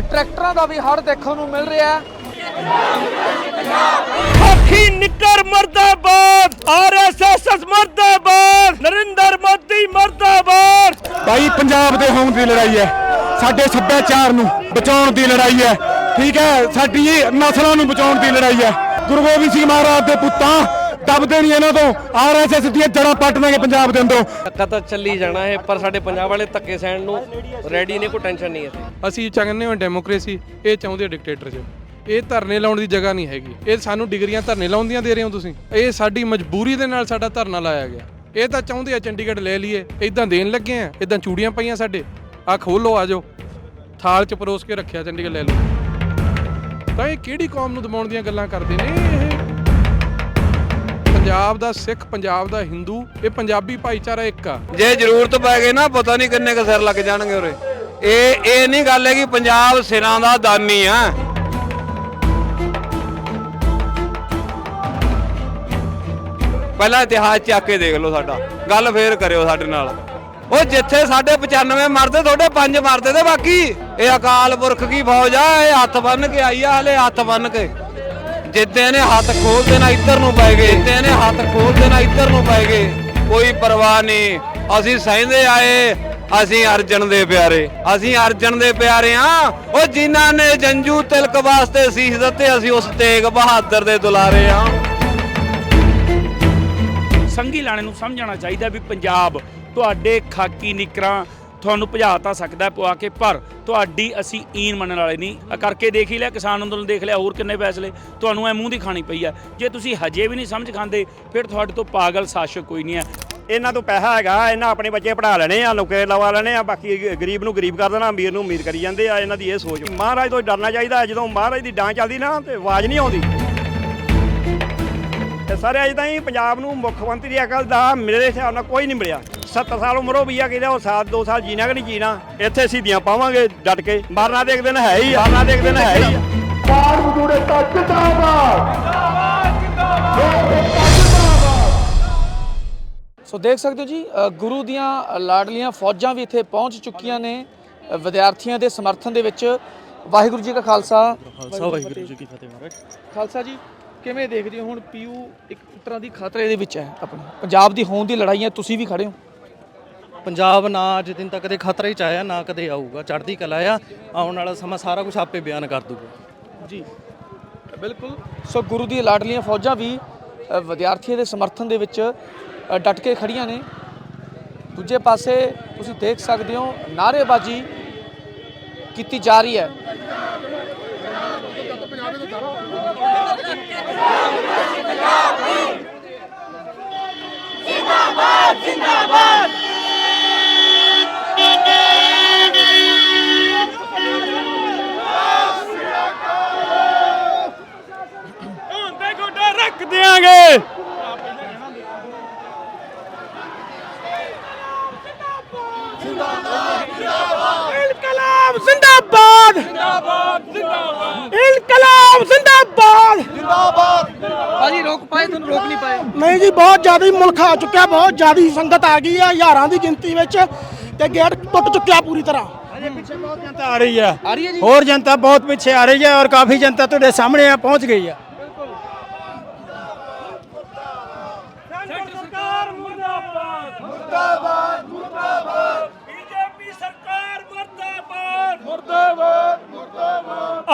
ਟਰੈਕਟਰਾਂ ਦਾ ਵੀ ਹੜ ਦੇਖਣ ਨੂੰ ਮਿਲ ਰਿਹਾ ਹੈ। ਅੱਖੀ ਨਿੱਕਰ ਮਰਦਾਬਾਦ ਆਰਐਸਐਸ ਮਰਦਾਬਾਦ ਨਰਿੰਦਰ ਮੋਦੀ ਮਰਦਾਬਾਦ। ਭਾਈ ਪੰਜਾਬ ਦੇ ਹੋਣ ਦੀ ਲੜਾਈ ਹੈ। ਸਾਡੇ ਸੱਭਿਆਚਾਰ ਨੂੰ ਬਚਾਉਣ ਦੀ ਲੜਾਈ ਹੈ। ਠੀਕ ਹੈ ਸਾਡੀ ਨਸਲਾਂ ਨੂੰ ਬਚਾਉਣ ਦੀ ਲੜਾਈ ਹੈ। ਗੁਰੂ ਗੋਬਿੰਦ ਸਿੰਘ ਮਹਾਰਾਜ ਦੇ ਪੁੱਤਾਂ ਦਬਦੇ ਨਹੀਂ ਇਹਨਾਂ ਤੋਂ। ਆਰਐਸਐਸ ਦੀਆਂ ਜੜਾਂ ਪੱਟ ਦਾਂਗੇ ਪੰਜਾਬ ਦੇ ਅੰਦਰੋਂ। ਧੱਕਾ ਤਾਂ ਚੱਲੀ ਜਾਣਾ ਹੈ ਪਰ ਸਾਡੇ ਪੰਜਾਬ ਵਾਲੇ ਧੱਕੇ ਸਹਿਣ ਨੂੰ ਰੈਡੀ ਨੇ ਕੋਈ ਟੈਨਸ਼ਨ ਨਹੀਂ ਹੈ। ਅਸੀਂ ਚਾਹੁੰਦੇ ਹਾਂ ਡੈਮੋਕ੍ਰੇਸੀ ਇਹ ਚਾਹੁੰਦੇ ਆ ਡਿਕਟੇਟਰਸ਼ਿਪ ਇਹ ਧਰਨੇ ਲਾਉਣ ਦੀ ਜਗ੍ਹਾ ਨਹੀਂ ਹੈਗੀ। ਇਹ ਸਾਨੂੰ ਡਿਗਰੀਆਂ ਧਰਨੇ ਲਾਉਣ ਦੀਆਂ ਦੇ ਰਹੇ ਹੋ ਤੁਸੀਂ। ਇਹ ਸਾਡੀ ਮਜਬੂਰੀ ਦੇ ਨਾਲ ਸਾਡਾ ਧਰਨਾ ਲਾਇਆ ਗਿਆ। ਇਹ ਤਾਂ ਚਾਹੁੰਦੇ ਆ ਚੰਡੀਗੜ੍ਹ ਲੈ ਲਈਏ। ਇਦਾਂ ਦੇਣ ਲੱਗੇ ਆ ਇਦਾਂ ਚੂੜੀਆਂ ਪਈਆਂ ਸਾਡੇ। ਆ ਖੋਲੋ ਆ ਜਾਓ। ਥਾਲ ਚ ਪਰੋਸ ਕੇ ਰੱਖਿਆ ਚੰਡੀਗੜ੍ਹ ਲੈ ਲਓ। ਤਾਂ ਇਹ ਕਿਹੜੀ ਕੌਮ ਨੂੰ ਦਬਾਉਣ ਦੀਆਂ ਗੱਲਾਂ ਕਰਦੇ ਨੇ? ਇਹ ਪੰਜਾਬ ਦਾ ਸਿੱਖ, ਪੰਜਾਬ ਦਾ ਹਿੰਦੂ, ਇਹ ਪੰਜਾਬੀ ਭਾਈਚਾਰਾ ਇੱਕ ਆ। ਜੇ ਜ਼ਰੂਰਤ ਪੈ ਗਈ ਨਾ, ਪਤਾ ਨਹੀਂ ਕਿੰਨੇ ਕ ਸਿਰ ਲੱਗ ਜਾਣਗੇ ਉਰੇ। ਇਹ ਇਹ ਨਹੀਂ ਗੱਲ ਹੈ ਕਿ ਪੰਜਾਬ ਸਿਰਾਂ ਦਾ ਦਾਨੀ ਆ। ਪਹਿਲਾਂ ਇਤਿਹਾਸ ਚੱਕ ਕੇ ਦੇਖ ਲਓ ਸਾਡਾ। ਗੱਲ ਫੇਰ ਕਰਿਓ ਸਾਡੇ ਨਾਲ। ਉਹ ਜਿੱਥੇ ਸਾਡੇ 95 ਮਰਦੇ, ਤੁਹਾਡੇ 5 ਮਰਦੇ ਤੇ ਬਾਕੀ। ਇਹ ਅਕਾਲ ਪੁਰਖ ਕੀ ਫੌਜ ਆ, ਇਹ ਹੱਥ ਬੰਨ ਕੇ ਆਈ ਆ, ਹਲੇ ਹੱਥ ਬੰਨ ਕੇ। ਜਿੱਦੇ ਨੇ ਹੱਥ ਖੋਲ ਦੇਣਾ, ਇੱਧਰ ਨੂੰ ਪੈ ਗਏ। ਜਿੱਦੇ ਨੇ ਹੱਥ ਖੋਲ ਦੇਣਾ, ਇੱਧਰ ਨੂੰ ਪੈ ਗਏ। ਕੋਈ ਪਰਵਾਹ ਨਹੀਂ। ਅਸੀਂ ਸਹਿੰਦੇ ਆਏ, ਅਸੀਂ ਅਰਜਨ ਦੇ ਪਿਆਰੇ। ਅਸੀਂ ਅਰਜਨ ਦੇ ਪਿਆਰੇ ਆ ਉਹ ਜਿਨ੍ਹਾਂ ਨੇ ਜੰਜੂ ਤਿਲਕ ਵਾਸਤੇ ਸੀਸ ਦਿੱਤੇ, ਅਸੀਂ ਉਸ ਤੇਗ ਬਹਾਦਰ ਦੇ ਦੁਲਾਰੇ ਆ ਸੰਗੀ ਲਾਣੇ ਨੂੰ ਸਮਝਣਾ ਚਾਹੀਦਾ ਵੀ ਪੰਜਾਬ ਤੁਹਾਡੇ ਖਾਕੀ ਨਿਕਰਾਂ ਤੁਹਾਨੂੰ ਭਜਾ ਤਾਂ ਸਕਦਾ ਹੈ ਪਵਾ ਕੇ, ਪਰ ਤੁਹਾਡੀ ਅਸੀਂ ਈਨ ਮੰਨਣ ਵਾਲੇ ਨਹੀਂ। ਆਹ ਕਰਕੇ ਦੇਖ ਹੀ ਲਿਆ, ਕਿਸਾਨ ਅੰਦੋਲਨ ਦੇਖ ਲਿਆ, ਹੋਰ ਕਿੰਨੇ ਫੈਸਲੇ। ਤੁਹਾਨੂੰ ਐ ਮੂੰਹ ਦੀ ਖਾਣੀ ਪਈ ਆ। ਜੇ ਤੁਸੀਂ ਹਜੇ ਵੀ ਨਹੀਂ ਸਮਝ ਖਾਂਦੇ, ਫਿਰ ਤੁਹਾਡੇ ਤੋਂ ਪਾਗਲ ਸ਼ਾਸਕ ਕੋਈ ਨਹੀਂ ਹੈ ਇਹਨਾਂ ਤੋਂ ਪੈਸਾ ਹੈਗਾ, ਇਹਨਾਂ ਆਪਣੇ ਬੱਚੇ ਪੜ੍ਹਾ ਲੈਣੇ ਆ ਨੌਕਰੀ ਲਵਾ ਲੈਣੇ ਆ, ਬਾਕੀ ਗਰੀਬ ਨੂੰ ਗਰੀਬ ਕਰ ਦੇਣਾ, ਅਮੀਰ ਨੂੰ ਅਮੀਰ ਕਰੀ ਜਾਂਦੇ ਆ, ਇਹਨਾਂ ਦੀ ਇਹ ਸੋਚ। ਮਹਾਰਾਜ ਤੋਂ ਡਰਨਾ ਚਾਹੀਦਾ, ਜਦੋਂ ਮਹਾਰਾਜ ਦੀ ਡਾਂ ਚੱਲਦੀ ਨਾ, ਤੇ ਆਵਾਜ਼ ਨਹੀਂ ਆਉਂਦੀ। ਤੇ ਸਾਰੇ ਅਜੇ ਤਾਈਂ ਪੰਜਾਬ ਨੂੰ ਮੁੱਖ ਮੰਤਰੀ ਦੀ ਅਕਲ ਦਾ ਮੇਰੇ ਹਿਸਾਬ ਨਾਲ ਕੋਈ ਨਹੀਂ ਮਿਲਿਆ। 70 ਸਾਲ ਉਮਰ ਹੋ ਗਈ ਆ ਕਿਤੇ ਉਹ ਸਾਲ ਦੋ ਸਾਲ ਜੀਣਾ ਕਿ ਨਹੀਂ ਜੀਣਾ? ਇੱਥੇ ਸਿੱਧੀਆਂ ਪਾਵਾਂਗੇ ਡਟ ਕੇ। ਮਰਨਾ ਤੇ ਇੱਕ ਦਿਨ ਹੈ ਹੀ ਆ। ਮਰਨਾ ਤੇ ਇੱਕ ਦਿਨ ਹੈ ਹੀ ਆ। ਸੋ ਦੇਖ ਸਕਦੇ ਹੋ ਜੀ ਗੁਰੂ ਦੀਆਂ ਲਾਡਲੀਆਂ ਫੌਜਾਂ ਵੀ ਇੱਥੇ ਪਹੁੰਚ ਚੁੱਕੀਆਂ ਨੇ। ਵਿਦਿਆਰਥੀਆਂ ਦੇ ਸਮਰਥਨ ਦੇ ਵਿੱਚ। ਵਾਹਿਗੁਰੂ ਜੀ ਕਾ ਖਾਲਸਾ। ਖਾਲਸਾ ਵਾਹਿਗੁਰੂ ਜੀ ਕੀ ਫਤਿਹ ਮਹਾਰਾਜ। ਖਾਲਸਾ ਜੀ ਕਿਵੇਂ ਦੇਖਦੇ ਹੋ ਹੁਣ ਪੀਯੂ ਇੱਕ ਤਰ੍ਹਾਂ ਦੀ ਖਤਰੇ ਦੇ ਵਿੱਚ ਹੈ ਆਪਣੀ? ਪੰਜਾਬ ਦੀ ਹੋਂਦ ਦੀ ਲੜਾਈਆਂ ਤੁਸੀਂ ਵੀ ਖੜੇ ਹੋ। ਪੰਜਾਬ ਨਾ ਅੱਜ ਦਿਨ ਤੱਕ ਦੇ ਖਤਰੇ 'ਚ ਆਇਆ ਨਾ ਕਦੇ ਆਊਗਾ। ਚੜ੍ਹਦੀ ਕਲਾ ਆ ਆਉਣ ਵਾਲਾ ਸਮਾਂ ਸਾਰਾ ਕੁਝ ਆਪੇ ਬਿਆਨ ਕਰ ਦੂਗਾ। ਜੀ। ਬਿਲਕੁਲ। ਸੋ ਗੁਰੂ ਦੀ ਲਾਡਲੀਆਂ ਫੌਜਾਂ ਵੀ ਵਿਦਿਆਰਥੀਆਂ ਦੇ ਸਮਰਥਨ ਦੇ ਵਿੱਚ ਡਟ ਕੇ ਖੜੀਆਂ ਨੇ। ਦੂਜੇ ਪਾਸੇ ਤੁਸੀਂ ਦੇਖ ਸਕਦੇ ਹੋ ਨਾਅਰੇਬਾਜ਼ੀ ਕੀਤੀ ਜਾ ਰਹੀ ਹੈ। ਹੁੰਦੇ ਦਿਆਂਗੇ ਇਨਕਲਾਬ ਜ਼ਿੰਦਾਬਾਦ। ਜ਼ਿੰਦਾਬਾਦ ਜ਼ਿੰਦਾਬਾਦ ਇਨਕਲਾਬ ਜ਼ਿੰਦਾਬਾਦ। ਭਾਜੀ ਰੋਕ ਪਾਏ ਤੁਹਾਨੂੰ ਰੋਕ ਨਹੀਂ ਪਾਏ। ਨਹੀਂ ਜੀ ਬਹੁਤ ਜ਼ਿਆਦਾ ਹੀ ਮੁਲਕ ਆ ਚੁੱਕਿਆ ਬਹੁਤ ਜ਼ਿਆਦਾ ਹੀ ਸੰਗਤ ਆ ਗਈ ਆ ਹਜ਼ਾਰਾਂ ਦੀ ਗਿਣਤੀ ਵਿੱਚ ਤੇ ਗੇਟ ਟੁੱਟ ਚੁੱਕਿਆ ਪੂਰੀ ਤਰ੍ਹਾਂ। ਜਨਤਾ ਆ ਰਹੀ ਆ। ਆ ਰਹੀ ਹੈ ਜੀ। ਹੋਰ ਜਨਤਾ ਬਹੁਤ ਪਿੱਛੇ ਆ ਰਹੀ ਹੈ ਔਰ ਕਾਫੀ ਜਨਤਾ ਤੁਹਾਡੇ ਸਾਹਮਣੇ ਆ ਪਹੁੰਚ ਗਈ ਆ ਸਰਕਾਰ ਮੁਰਦਾਬਾਦ ਮੁਰਦਾਬਾਦ ਮੁਰਦਾਬਾਦ ਬੀਜੇਪੀ ਸਰਕਾਰ ਮੁਰਦਾਬਾਦ ਮੁਰਦਾਬਾਦ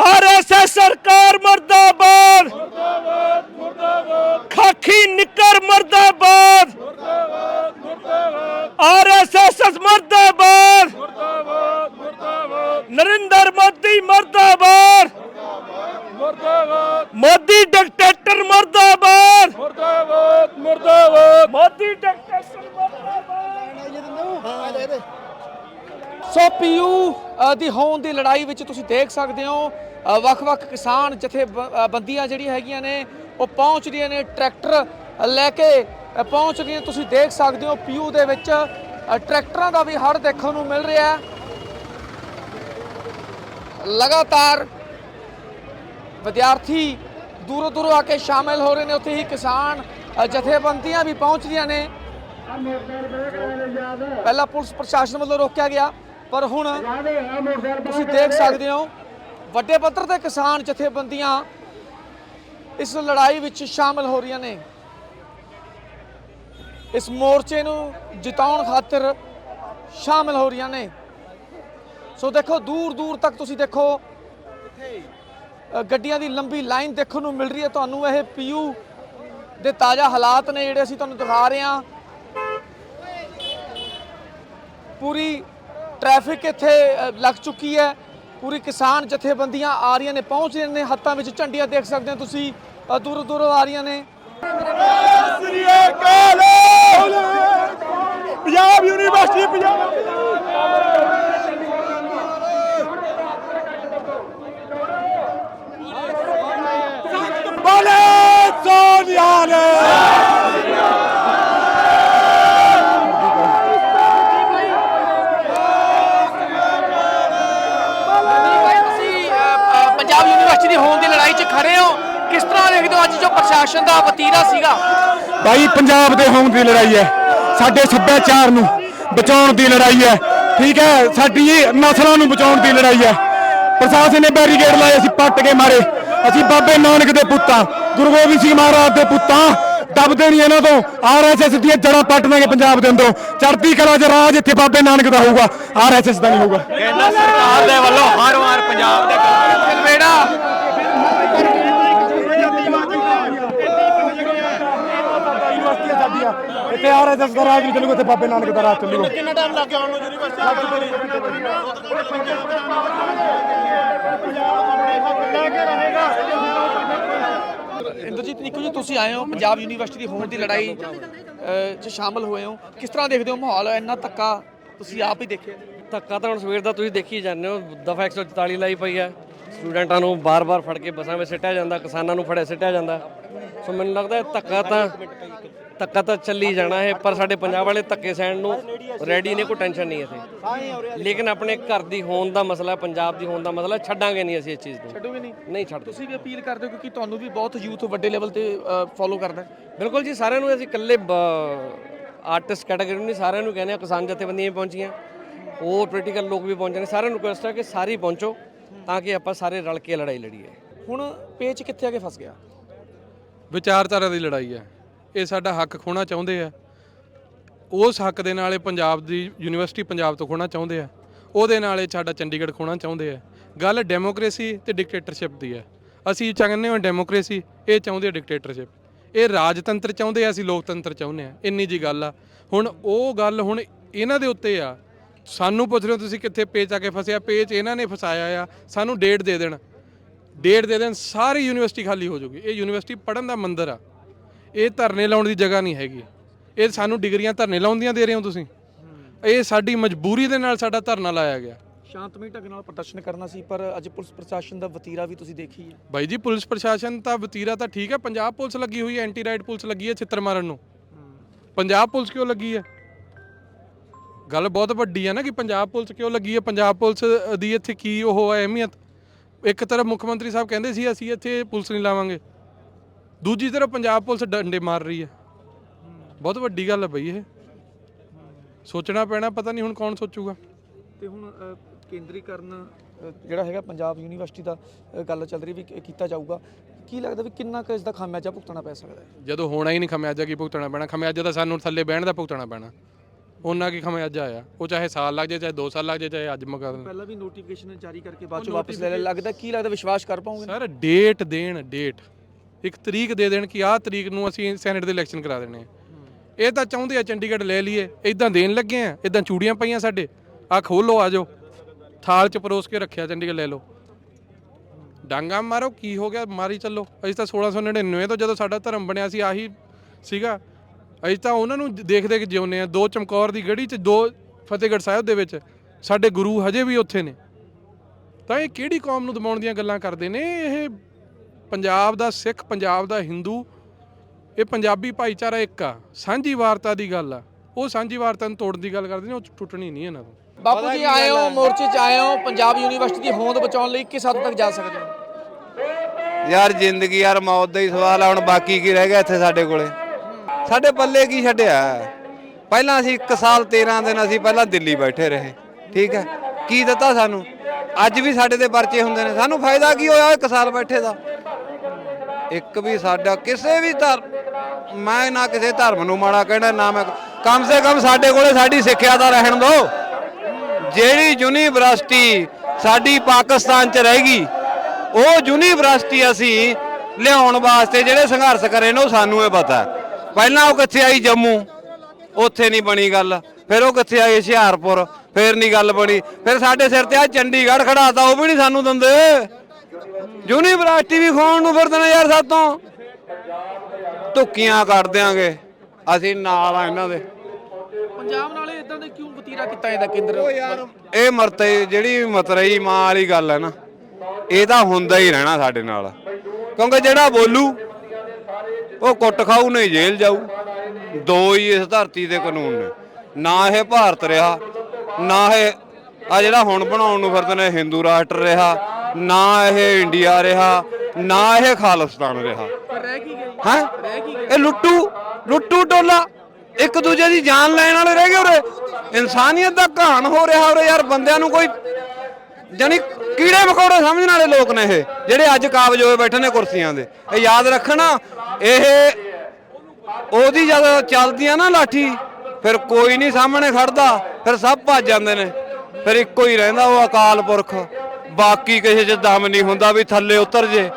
ਆਰਐਸਐਸ ਸਰਕਾਰ ਮੁਰਦਾਬਾਦ। ਮੁਰਦਾਬਾਦ ਮੁਰਦਾਬਾਦ। ਖਾਕੀ ਨਿੱਕਰ ਮੁਰਦਾਬਾਦ। ਮੁਰਦਾਬਾਦ ਮੁਰਦਾਬਾਦ। ਆਰਐਸਐਸ ਮੁਰਦਾਬਾਦ। ਮੁਰਦਾਬਾਦ ਮੁਰਦਾਬਾਦ। ਨਰਿੰਦਰ ਮੋਦੀ ਮੁਰਦਾਬਾਦ। ਮੁਰਦਾਬਾਦ ਮੋਦੀ ਡਿਕਟੇਟਰ ਮੁਰਦਾਬਾਦ। ਮੁਰਦਾਬਾਦ ਮੁਰਦਾਬਾਦ। ਮੋਦੀ ਡਿਕਟੇਟਰ ਮੁਰਦਾਬਾਦ। ਸੋ ਪੀਯੂ ਦੀ ਹੋਂਦ ਦੀ ਲੜਾਈ ਵਿੱਚ ਤੁਸੀਂ ਦੇਖ ਸਕਦੇ ਹੋ। ਵੱਖ-ਵੱਖ ਕਿਸਾਨ ਜਥੇ ਬੰਦੀਆਂ ਜਿਹੜੀਆਂ ਹੈਗੀਆਂ ਨੇ ਉਹ ਪਹੁੰਚ ਰਹੀਆਂ ਨੇ ਟਰੈਕਟਰ ਲੈ ਕੇ ਪਹੁੰਚ ਰਹੀਆਂ। ਤੁਸੀਂ ਦੇਖ ਸਕਦੇ ਹੋ ਪੀਯੂ ਦੇ ਵਿੱਚ ਟਰੈਕਟਰਾਂ ਦਾ ਵੀ ਹੜ ਦੇਖਣ ਨੂੰ ਮਿਲ ਰਿਹਾ। ਹੈ ਲਗਾਤਾਰ ਵਿਦਿਆਰਥੀ ਦੂਰੋਂ ਦੂਰੋਂ ਆ ਕੇ ਸ਼ਾਮਿਲ ਹੋ ਰਹੇ ਨੇ। ਉੱਥੇ ਹੀ ਕਿਸਾਨ ਜਥੇਬੰਦੀਆਂ ਵੀ ਪਹੁੰਚਦੀਆਂ ਨੇ। ਪਹਿਲਾਂ ਪੁਲਿਸ ਪ੍ਰਸ਼ਾਸਨ ਵੱਲੋਂ ਰੋਕਿਆ ਗਿਆ। ਪਰ ਹੁਣ ਤੁਸੀਂ ਦੇਖ ਸਕਦੇ ਹੋ ਵੱਡੇ ਪੱਧਰ ਤੇ ਕਿਸਾਨ ਜਥੇਬੰਦੀਆਂ ਇਸ ਲੜਾਈ ਵਿੱਚ ਸ਼ਾਮਲ ਹੋ ਰਹੀਆਂ ਨੇ। ਇਸ ਮੋਰਚੇ ਨੂੰ ਜਿਤਾਉਣ ਖਾਤਰ ਸ਼ਾਮਲ ਹੋ ਰਹੀਆਂ ਨੇ। ਸੋ ਦੇਖੋ ਦੂਰ ਦੂਰ ਤੱਕ ਤੁਸੀਂ ਦੇਖੋ ਗੱਡੀਆਂ ਦੀ ਲੰਬੀ ਲਾਈਨ ਦੇਖਣ ਨੂੰ ਮਿਲ ਰਹੀ ਹੈ। ਤੁਹਾਨੂੰ ਇਹ ਪੀਯੂ ਦੇ ਤਾਜ਼ਾ ਹਾਲਾਤ ਨੇ ਜਿਹੜੇ ਅਸੀਂ ਤੁਹਾਨੂੰ ਦਿਖਾ ਰਹੇ ਹਾਂ। ਪੂਰੀ ਟ੍ਰੈਫਿਕ ਇੱਥੇ ਲੱਗ ਚੁੱਕੀ ਹੈ। ਪੂਰੀ ਕਿਸਾਨ ਜਥੇਬੰਦੀਆਂ ਆ ਰਹੀਆਂ ਨੇ, ਪਹੁੰਚ ਰਹੀਆਂ ਨੇ, ਹੱਥਾਂ ਵਿੱਚ ਝੰਡੀਆਂ ਦੇਖ ਸਕਦੇ ਹੋ ਤੁਸੀਂ। ਦੂਰੋਂ ਦੂਰੋਂ ਆ ਰਹੀਆਂ ਨੇ। ਪੰਜਾਬ ਯੂਨੀਵਰਸਿਟੀ, ਪੰਜਾਬ ਬੋਲੇ ਸੋਨਿਆਲ ਤੁਸੀਂ ਪੰਜਾਬ ਯੂਨੀਵਰਸਿਟੀ ਦੀ ਹੋਣ ਦੀ ਲੜਾਈ 'ਚ ਖੜੇ ਹੋ? ਕਿਸ ਤਰ੍ਹਾਂ ਦੇਖਦੇ ਹੋ ਅੱਜ ਜੋ ਪ੍ਰਸ਼ਾਸਨ ਦਾ ਵਤੀਰਾ ਸੀਗਾ? ਭਾਈ ਪੰਜਾਬ ਦੇ ਹੋਣ ਦੀ ਲੜਾਈ ਹੈ। ਸਾਡੇ ਸੱਭਿਆਚਾਰ ਨੂੰ ਬਚਾਉਣ ਦੀ ਲੜਾਈ ਹੈ। ਠੀਕ ਹੈ ਸਾਡੀ ਨਸਲਾਂ ਨੂੰ ਬਚਾਉਣ ਦੀ ਲੜਾਈ ਹੈ। ਪ੍ਰਸ਼ਾਸਨ ਨੇ ਬੈਰੀਕੇਡ ਲਾਏ ਅਸੀਂ ਪੱਟ ਕੇ ਮਾਰੇ। ਅਸੀਂ ਬਾਬੇ ਨਾਨਕ ਦੇ ਪੁੱਤਾਂ ਗੁਰੂ ਗੋਬਿੰਦ ਸਿੰਘ ਮਹਾਰਾਜ ਦੇ ਪੁੱਤਾਂ ਦਬਦੇ ਨਹੀਂ ਇਹਨਾਂ ਤੋਂ। ਆਰਐਸਐਸ ਦੀਆਂ ਜੜਾਂ ਪੱਟ ਦਾਂਗੇ ਪੰਜਾਬ ਦੇ ਅੰਦਰੋਂ। ਚੜ੍ਹਦੀ ਕਲਾ 'ਚ ਰਾਜ ਇੱਥੇ ਬਾਬੇ ਨਾਨਕ ਦਾ ਹੋਊਗਾ। ਆਰਐਸਐਸ ਦਾ ਨਹੀਂ ਹੋਊਗਾ। ਕਹਿੰਦਾ ਸਰਕਾਰ ਦੇ ਵੱਲੋਂ ਹਰ ਵਾਰ ਪੰਜਾਬ ਦੇ ਕਲਵੇੜਾ ਯੂਨੀਵਰਸਿਟੀਆਂ ਸਾਡੀਆਂ ਆਰਐਸਐਸ ਦਾ ਰਾਜ ਨਹੀਂ ਚੱਲੂਗਾ ਇੱਥੇ ਬਾਬੇ ਨਾਨਕ ਦਾ ਰਾਜ ਚੱਲੂਗਾ। ਇੰਦਰਜੀਤ ਨਿੱਕੂ ਜੀ ਤੁਸੀਂ ਆਏ ਹੋ ਪੰਜਾਬ ਯੂਨੀਵਰਸਿਟੀ ਦੀ ਹੋਣ ਦੀ ਲੜਾਈ 'ਚ ਸ਼ਾਮਲ ਹੋਏ ਹੋ। ਕਿਸ ਤਰ੍ਹਾਂ ਦੇਖਦੇ ਹੋ ਮਾਹੌਲ? ਇੰਨਾ ਧੱਕਾ ਤੁਸੀਂ ਆਪ ਹੀ ਦੇਖਿਆ। ਧੱਕਾ ਤਾਂ ਹੁਣ ਸਵੇਰ ਦਾ ਤੁਸੀਂ ਦੇਖੀ ਜਾਂਦੇ ਹੋ। ਦਫਾ 144 ਲਾਈ ਪਈ ਹੈ। ਸਟੂਡੈਂਟਾਂ ਨੂੰ ਬਾਰ-ਬਾਰ ਫੜ ਕੇ ਬੱਸਾਂ ਵਿੱਚ ਸਿੱਟਿਆ ਜਾਂਦਾ ਕਿਸਾਨਾਂ ਨੂੰ ਫੜਿਆ ਸਿੱਟਿਆ ਜਾਂਦਾ। ਸੋ ਮੈਨੂੰ ਲੱਗਦਾ ਇਹ ਧੱਕਾ ਤਾਂ ਧੱਕਾ ਤਾਂ ਚੱਲੀ ਜਾਣਾ ਹੈ ਪਰ ਸਾਡੇ ਪੰਜਾਬ ਵਾਲੇ ਧੱਕੇ ਸਹਿਣ ਨੂੰ ਰੈਡੀ ਨੇ ਕੋਈ ਟੈਨਸ਼ਨ ਨਹੀਂ ਇੱਥੇ। ਲੇਕਿਨ ਆਪਣੇ ਘਰ ਦੀ ਹੋਣ ਦਾ ਮਸਲਾ ਪੰਜਾਬ ਦੀ ਹੋਣ ਦਾ ਮਸਲਾ ਛੱਡਾਂਗੇ ਨਹੀਂ ਅਸੀਂ ਇਸ ਚੀਜ਼ ਨੂੰ। ਛੱਡੋਗੇ ਨਹੀਂ? ਨਹੀਂ ਛੱਡਦੇ। ਤੁਸੀਂ ਵੀ ਅਪੀਲ ਕਰਦੇ ਹੋ ਕਿਉਂਕਿ ਤੁਹਾਨੂੰ ਵੀ ਬਹੁਤ ਯੂਥ ਵੱਡੇ ਲੈਵਲ ਤੇ ਫੋਲੋ ਕਰਦਾ ਬਿਲਕੁਲ ਜੀ ਸਾਰਿਆਂ ਨੂੰ ਅਸੀਂ ਇਕੱਲੇ ਆਰਟਿਸਟ ਕੈਟਾਗਰੀ ਨੂੰ ਨਹੀਂ ਸਾਰਿਆਂ ਨੂੰ ਕਹਿੰਦੇ ਆ ਕਿਸਾਨ ਜਥੇਬੰਦੀਆਂ ਪਹੁੰਚੀਆਂ। ਹੋਰ ਪੋਲੀਟੀਕਲ ਲੋਕ ਵੀ ਪਹੁੰਚੇ ਨੇ ਸਾਰਿਆਂ ਨੂੰ ਰਿਕੁਐਸਟ ਹੈ ਕਿ ਸਾਰੇ ਪਹੁੰਚੋ। ਤਾਂ ਕਿ ਆਪਾਂ ਸਾਰੇ ਰਲ ਕੇ ਲੜਾਈ ਲੜੀਏ। ਹੁਣ ਪੇਚ ਕਿੱਥੇ ਆ ਕੇ ਫਸ ਗਿਆ? ਵਿਚਾਰਧਾਰਾ ਦੀ ਲੜਾਈ ਹੈ। ਇਹ ਸਾਡਾ ਹੱਕ ਖੋਣਾ ਚਾਹੁੰਦੇ ਆ। ਉਸ ਹੱਕ ਦੇ ਨਾਲ ਇਹ ਪੰਜਾਬ ਦੀ ਯੂਨੀਵਰਸਿਟੀ ਪੰਜਾਬ ਤੋਂ ਖੋਣਾ ਚਾਹੁੰਦੇ ਆ। ਉਹਦੇ ਨਾਲ ਇਹ ਸਾਡਾ ਚੰਡੀਗੜ੍ਹ ਖੋਣਾ ਚਾਹੁੰਦੇ ਆ। ਗੱਲ ਡੈਮੋਕ੍ਰੇਸੀ ਤੇ ਡਿਕਟੇਟਰਸ਼ਿਪ ਦੀ ਹੈ। ਅਸੀਂ ਚਾਹੁੰਦੇ ਹਾਂ ਡੈਮੋਕ੍ਰੇਸੀ, ਇਹ ਚਾਹੁੰਦੇ ਆ ਡਿਕਟੇਟਰਸ਼ਿਪ। ਇਹ ਰਾਜਤੰਤਰ ਚਾਹੁੰਦੇ ਆ, ਅਸੀਂ ਲੋਕਤੰਤਰ ਚਾਹੁੰਦੇ ਆ। ਇੰਨੀ ਜੀ ਗੱਲ ਆ। ਹੁਣ ਉਹ ਗੱਲ ਹੁਣ ਇਹਨਾਂ ਦੇ ਉੱਤੇ ਆ। ਸਾਨੂੰ ਪੁੱਛ ਰਹੇ ਹੋ ਤੁਸੀਂ ਕਿੱਥੇ ਪੇਚ ਆ ਕੇ ਫਸਿਆ? ਪੇਚ ਇਹਨਾਂ ਨੇ ਫਸਾਇਆ ਆ। ਸਾਨੂੰ ਡੇਟ ਦੇ ਦੇਣ। ਡੇਟ ਦੇ ਦੇਣ ਸਾਰੀ ਯੂਨੀਵਰਸਿਟੀ ਖਾਲੀ ਹੋ ਜਾਊਗੀ। ਇਹ ਯੂਨੀਵਰਸਿਟੀ ਪੜਨ ਦਾ ਮੰਦਰ ਆ। ਇਹ ਧਰਨੇ ਲਾਉਣ ਦੀ ਜਗ੍ਹਾ ਨਹੀਂ ਹੈਗੀ। ਇਹ ਸਾਨੂੰ ਡਿਗਰੀਆਂ ਧਰਨੇ ਲਾਉਣ ਦੀਆਂ ਦੇ ਰਹੇ ਹੋ ਤੁਸੀਂ। ਇਹ ਸਾਡੀ ਮਜਬੂਰੀ ਦੇ ਨਾਲ ਸਾਡਾ ਧਰਨਾ ਲਾਇਆ ਗਿਆ। ਸ਼ਾਂਤਮਈ ਢੰਗ ਨਾਲ ਪ੍ਰਦਰਸ਼ਨ ਕਰਨਾ ਸੀ ਪਰ ਅੱਜ ਪੁਲਿਸ ਪ੍ਰਸ਼ਾਸਨ ਦਾ ਵਤੀਰਾ ਵੀ ਤੁਸੀਂ ਦੇਖੀ ਹੈ। ਬਾਈ ਜੀ ਪੁਲਿਸ ਪ੍ਰਸ਼ਾਸਨ ਤਾਂ ਵਤੀਰਾ ਤਾਂ ਠੀਕ ਹੈ। ਪੰਜਾਬ ਪੁਲਿਸ ਲੱਗੀ ਹੋਈ ਹੈ ਐਂਟੀ ਰਾਈਟ ਪੁਲਿਸ ਲੱਗੀ ਹੈ ਛਿੱਤਰ ਮਾਰਨ ਨੂੰ। ਪੰਜਾਬ ਪੁਲਿਸ ਕਿਉਂ ਲੱਗੀ ਹੈ? ਗੱਲ ਬਹੁਤ ਵੱਡੀ ਹੈ ਨਾ ਕਿ ਪੰਜਾਬ ਪੁਲਿਸ ਕਿਉਂ ਲੱਗੀ ਹੈ ਪੰਜਾਬ ਪੁਲਿਸ ਦੀ ਇੱਥੇ ਕੀ ਉਹ ਹੈ ਅਹਿਮੀਅਤ? ਇੱਕ ਤਰਫ ਮੁੱਖ ਮੰਤਰੀ ਸਾਹਿਬ ਕਹਿੰਦੇ ਸੀ ਅਸੀਂ ਇੱਥੇ ਪੁਲਿਸ ਨਹੀਂ ਲਾਵਾਂਗੇ। ਦੂਜੀ ਤਰਫ ਪੰਜਾਬ ਪੁਲਿਸ ਡੰਡੇ ਮਾਰ ਰਹੀ ਹੈ ਬਹੁਤ ਵੱਡੀ ਗੱਲ ਹੈ ਬਈ ਇਹ। ਸੋਚਣਾ ਪੈਣਾ ਪਤਾ ਨਹੀਂ ਹੁਣ ਕੌਣ ਸੋਚੂਗਾ। ਤੇ ਹੁਣ ਕੇਂਦਰੀਕਰਨ ਜਿਹੜਾ ਹੈਗਾ ਪੰਜਾਬ ਯੂਨੀਵਰਸਿਟੀ ਦਾ ਗੱਲ ਚੱਲ ਰਹੀ ਵੀ ਕੀਤਾ ਜਾਊਗਾ। ਕੀ ਲੱਗਦਾ ਵੀ ਕਿੰਨਾ ਕੁ ਇਸ ਦਾ ਖਾਮਿਆਜਾ ਭੁਗਤਣਾ ਪੈ ਸਕਦਾ ਹੈ? ਜਦੋਂ ਹੋਣਾ ਹੀ ਨਹੀਂ ਖਮਿਆਜਾ ਕੀ ਭੁਗਤਣਾ ਪੈਣਾ? ਖਮਿਆਜਾ ਤਾਂ ਸਾਨੂੰ ਥੱਲੇ ਬਹਿਣ ਦਾ ਭੁਗਤਣਾ ਪੈਣਾ। ਉਹਨਾਂ ਕੀ ਖਮਿਆਜਾ ਆ? ਉਹ ਚਾਹੇ ਸਾਲ ਲੱਗ ਜਾਏ ਚਾਹੇ 2 ਸਾਲ ਲੱਗ ਜਾਏ ਚਾਹੇ ਅੱਜ ਮੁਕਾ ਦੇਣ ਪਹਿਲਾਂ ਵੀ ਨੋਟੀਫਿਕੇਸ਼ਨ ਜਾਰੀ ਕਰਕੇ ਬਾਅਦ ਚ ਵਾਪਸ ਲੈ ਲੈ ਲੱਗਦਾ ਕੀ ਲੱਗਦਾ ਵਿਸ਼ਵਾਸ ਕਰ ਪਾਉਂਗੇ? ਸਰ ਡੇਟ ਦੇਣ ਡੇਟ ਇੱਕ ਤਰੀਕ ਦੇ ਦੇਣ ਕਿ ਆਹ ਤਰੀਕ ਨੂੰ ਅਸੀਂ ਸੈਨੇਟ ਦੇ ਇਲੈਕਸ਼ਨ ਕਰਾ ਦੇਣੇ ਆ। ਇਹ ਤਾਂ ਚਾਹੁੰਦੇ ਆ ਚੰਡੀਗੜ੍ਹ ਲੈ ਲਈਏ। ਇਦਾਂ ਦੇਣ ਲੱਗੇ ਆ ਇਦਾਂ ਚੂੜੀਆਂ ਪਈਆਂ ਸਾਡੇ। ਆ ਖੋਲੋ ਆ ਜਾਓ। ਥਾਲ ਚ ਪਰੋਸ ਕੇ ਰੱਖਿਆ ਚੰਡੀਗੜ੍ਹ ਲੈ ਲਓ। ਡਾਂਗਾ ਮਾਰੋ ਕੀ ਹੋ ਗਿਆ? ਮਾਰੀ ਚੱਲੋ। ਅਸੀਂ ਤਾਂ 1699 ਤੋਂ ਜਦੋਂ ਸਾਡਾ ਧਰਮ ਬਣਿਆ ਸੀ ਆਹੀ ਸੀਗਾ। ਅਸੀਂ ਤਾਂ ਉਹਨਾਂ ਨੂੰ ਦੇਖ ਦੇਖ ਜਿਉਂਦੇ ਆ ਦੋ ਚਮਕੌਰ ਦੀ ਗੜੀ ਚ ਦੋ ਫਤਿਹਗੜ੍ਹ ਸਾਹਿਬ ਦੇ ਵਿੱਚ। ਸਾਡੇ ਗੁਰੂ ਹਜੇ ਵੀ ਉੱਥੇ ਨੇ। ਤਾਂ ਇਹ ਕਿਹੜੀ ਕੌਮ ਨੂੰ ਦਬਾਉਣ ਦੀਆਂ ਗੱਲਾਂ ਕਰਦੇ ਨੇ? ਇਹ ਪੰਜਾਬ ਦਾ ਸਿੱਖ ਪੰਜਾਬ ਦਾ ਹਿੰਦੂ ਇਹ ਪੰਜਾਬੀ ਭਾਈਚਾਰਾ ਇੱਕ ਆ। ਸਾਂਝੀ ਵਾਰਤਾ ਦੀ ਗੱਲ ਆ। ਉਹ ਸਾਂਝੀ ਵਾਰਤਾ ਨੂੰ ਤੋੜਨ ਦੀ ਗੱਲ ਕਰਦੇ ਨੇ ਉਹ ਟੁੱਟਣੀ ਨਹੀਂ ਇਹਨਾਂ ਤੋਂ। ਬਾਪੂ ਜੀ ਆਏ ਹੋ ਮੋਰਚੇ 'ਚ ਆਏ ਹੋ ਪੰਜਾਬ ਯੂਨੀਵਰਸਿਟੀ ਦੀ ਹੋਂਦ ਬਚਾਉਣ ਲਈ ਕਿਸ ਹੱਦ ਤੱਕ ਜਾ ਸਕਦੇ ਹੋ? ਯਾਰ ਜ਼ਿੰਦਗੀ ਯਾਰ ਮੌਤ ਦਾ ਹੀ ਸਵਾਲ ਆ। ਹੁਣ ਬਾਕੀ ਕੀ ਰਹਿ ਗਿਆ ਇੱਥੇ ਸਾਡੇ ਕੋਲੇ? ਸਾਡੇ ਪੱਲੇ ਕੀ ਛੱਡਿਆ? ਪਹਿਲਾਂ ਅਸੀਂ 1 ਸਾਲ 13 ਦਿਨ ਅਸੀਂ ਪਹਿਲਾਂ ਦਿੱਲੀ ਬੈਠੇ ਰਹੇ। ਠੀਕ ਹੈ? ਕੀ ਦਿੱਤਾ ਸਾਨੂੰ? ਅੱਜ ਵੀ ਸਾਡੇ ਦੇ ਪਰਚੇ ਹੁੰਦੇ ਨੇ। ਸਾਨੂੰ ਫਾਇਦਾ ਕੀ ਹੋਇਆ ਇੱਕ ਸਾਲ ਬੈਠੇ ਦਾ? ਇੱਕ ਵੀ ਸਾਡਾ ਕਿਸੇ ਵੀ ਧਰਮ ਮੈਂ ਨਾ ਕਿਸੇ ਧਰਮ ਨੂੰ ਮਾੜਾ ਕਹਿਣਾ, ਨਾ ਮੈਂ ਕਮ ਸੇ ਕਮ ਸਾਡੇ ਕੋਲੇ ਸਾਡੀ ਸਿੱਖਿਆ ਦਾ ਰਹਿਣ ਦਿਓ ਜਿਹੜੀ ਯੂਨੀਵਰਸਿਟੀ ਸਾਡੀ ਪਾਕਿਸਤਾਨ 'ਚ ਰਹੇਗੀ ਉਹ ਯੂਨੀਵਰਸਿਟੀ ਅਸੀਂ ਲਿਆਉਣ ਵਾਸਤੇ ਜਿਹੜੇ ਸੰਘਰਸ਼ ਕਰੇ ਨੇ, ਉਹ ਸਾਨੂੰ ਇਹ ਪਤਾ ਪਹਿਲਾਂ ਉਹ ਕਿੱਥੇ ਆਈ ਜੰਮੂ? ਉੱਥੇ ਨਹੀਂ ਬਣੀ ਗੱਲ। ਫਿਰ ਉਹ ਕਿੱਥੇ ਆਈ? ਹੁਸ਼ਿਆਰਪੁਰ। ਫਿਰ ਨਹੀਂ ਗੱਲ ਬਣੀ। ਫਿਰ ਸਾਡੇ ਸਿਰ ਤੇ ਆ ਚੰਡੀਗੜ੍ਹ ਖੜਾਤਾ ਉਹ ਵੀ ਨਹੀਂ ਸਾਨੂੰ ਦਿੰਦੇ। ਯੂਨੀਵਰਸਿਟੀ ਵੀ ਖੋਣ ਨੂੰ ਫਿਰਦੇ ਨੇ ਯਾਰ ਸਾਤੋਂ। ਧੁੱਕੀਆਂ ਕੱਢ ਦਿਆਂਗੇ। ਅਸੀਂ ਨਾਲ ਆ ਇਹਨਾਂ ਦੇ। ਪੰਜਾਬ ਨਾਲ ਇਦਾਂ ਦੇ ਕਿਉਂ ਵਤੀਰਾ ਕੀਤਾ ਇਹਦਾ ਕੇਂਦਰ? ਇਹ ਮਰਤੇ ਜਿਹੜੀ ਮਤਰਈ ਮਾਂ ਵਾਲੀ ਗੱਲ ਹੈ ਨਾ ਇਹ ਤਾਂ ਹੁੰਦਾ ਹੀ ਰਹਿਣਾ ਸਾਡੇ ਨਾਲ। ਕਿਉਂਕਿ ਜਿਹੜਾ ਬੋਲੂ ਉਹ ਕੁੱਟ ਖਾਊ, ਨਹੀਂ ਜੇਲ੍ਹ ਜਾਊ। ਦੋ ਹੀ ਇਸ ਧਰਤੀ ਦੇ ਕਾਨੂੰਨ ਨੇ। ਨਾ ਇਹ ਭਾਰਤ ਰਿਹਾ, ਨਾ ਇਹ, ਆ ਜਿਹੜਾ ਹੁਣ ਬਣਾਉਣ ਨੂੰ ਫਿਰਦੇ ਨੇ ਹਿੰਦੂ ਰਾਸ਼ਟਰ ਰਿਹਾ, ਨਾ ਇਹ ਇੰਡੀਆ ਰਿਹਾ, ਨਾ ਇਹ ਖਾਲਿਸਤਾਨ ਰਿਹਾ ਰਹਿ। ਹੈ? ਇਹ ਲੁੱਟੂ ਲੁੱਟੂ ਟੋਲਾ, ਇੱਕ ਦੂਜੇ ਦੀ ਜਾਨ ਲੈਣ ਵਾਲੇ ਰਹਿ ਗਏ ਉਰੇ। ਇਨਸਾਨੀਅਤ ਦਾ ਘਾਣ ਹੋ ਰਿਹਾ ਉਰੇ ਯਾਰ, ਬੰਦਿਆਂ ਨੂੰ ਕੋਈ ਜਾਨੀ ਕੀੜੇ ਮਕੌੜੇ ਸਮਝਣ ਵਾਲੇ ਲੋਕ ਨੇ ਇਹ, ਜਿਹੜੇ ਅੱਜ ਕਾਬਜ ਹੋਏ ਬੈਠੇ ਨੇ ਕੁਰਸੀਆਂ ਦੇ। ਇਹ ਯਾਦ ਰੱਖਣਾ, ਇਹ ਉਹਦੀ ਜਦ ਚੱਲਦੀ ਆ ਨਾ ਲਾਠੀ, ਫਿਰ ਕੋਈ ਨਹੀਂ ਸਾਹਮਣੇ ਖੜਦਾ, ਫਿਰ ਸਭ ਭੱਜ ਜਾਂਦੇ ਨੇ। ਫਿਰ ਇੱਕੋ ਹੀ ਰਹਿੰਦਾ ਉਹ ਅਕਾਲ ਪੁਰਖ। ਬਾਕੀ ਕਿਸੇ 'ਚ ਦਮ ਨਹੀਂ ਹੁੰਦਾ ਵੀ ਥੱਲੇ ਉਤਰ ਜੇ।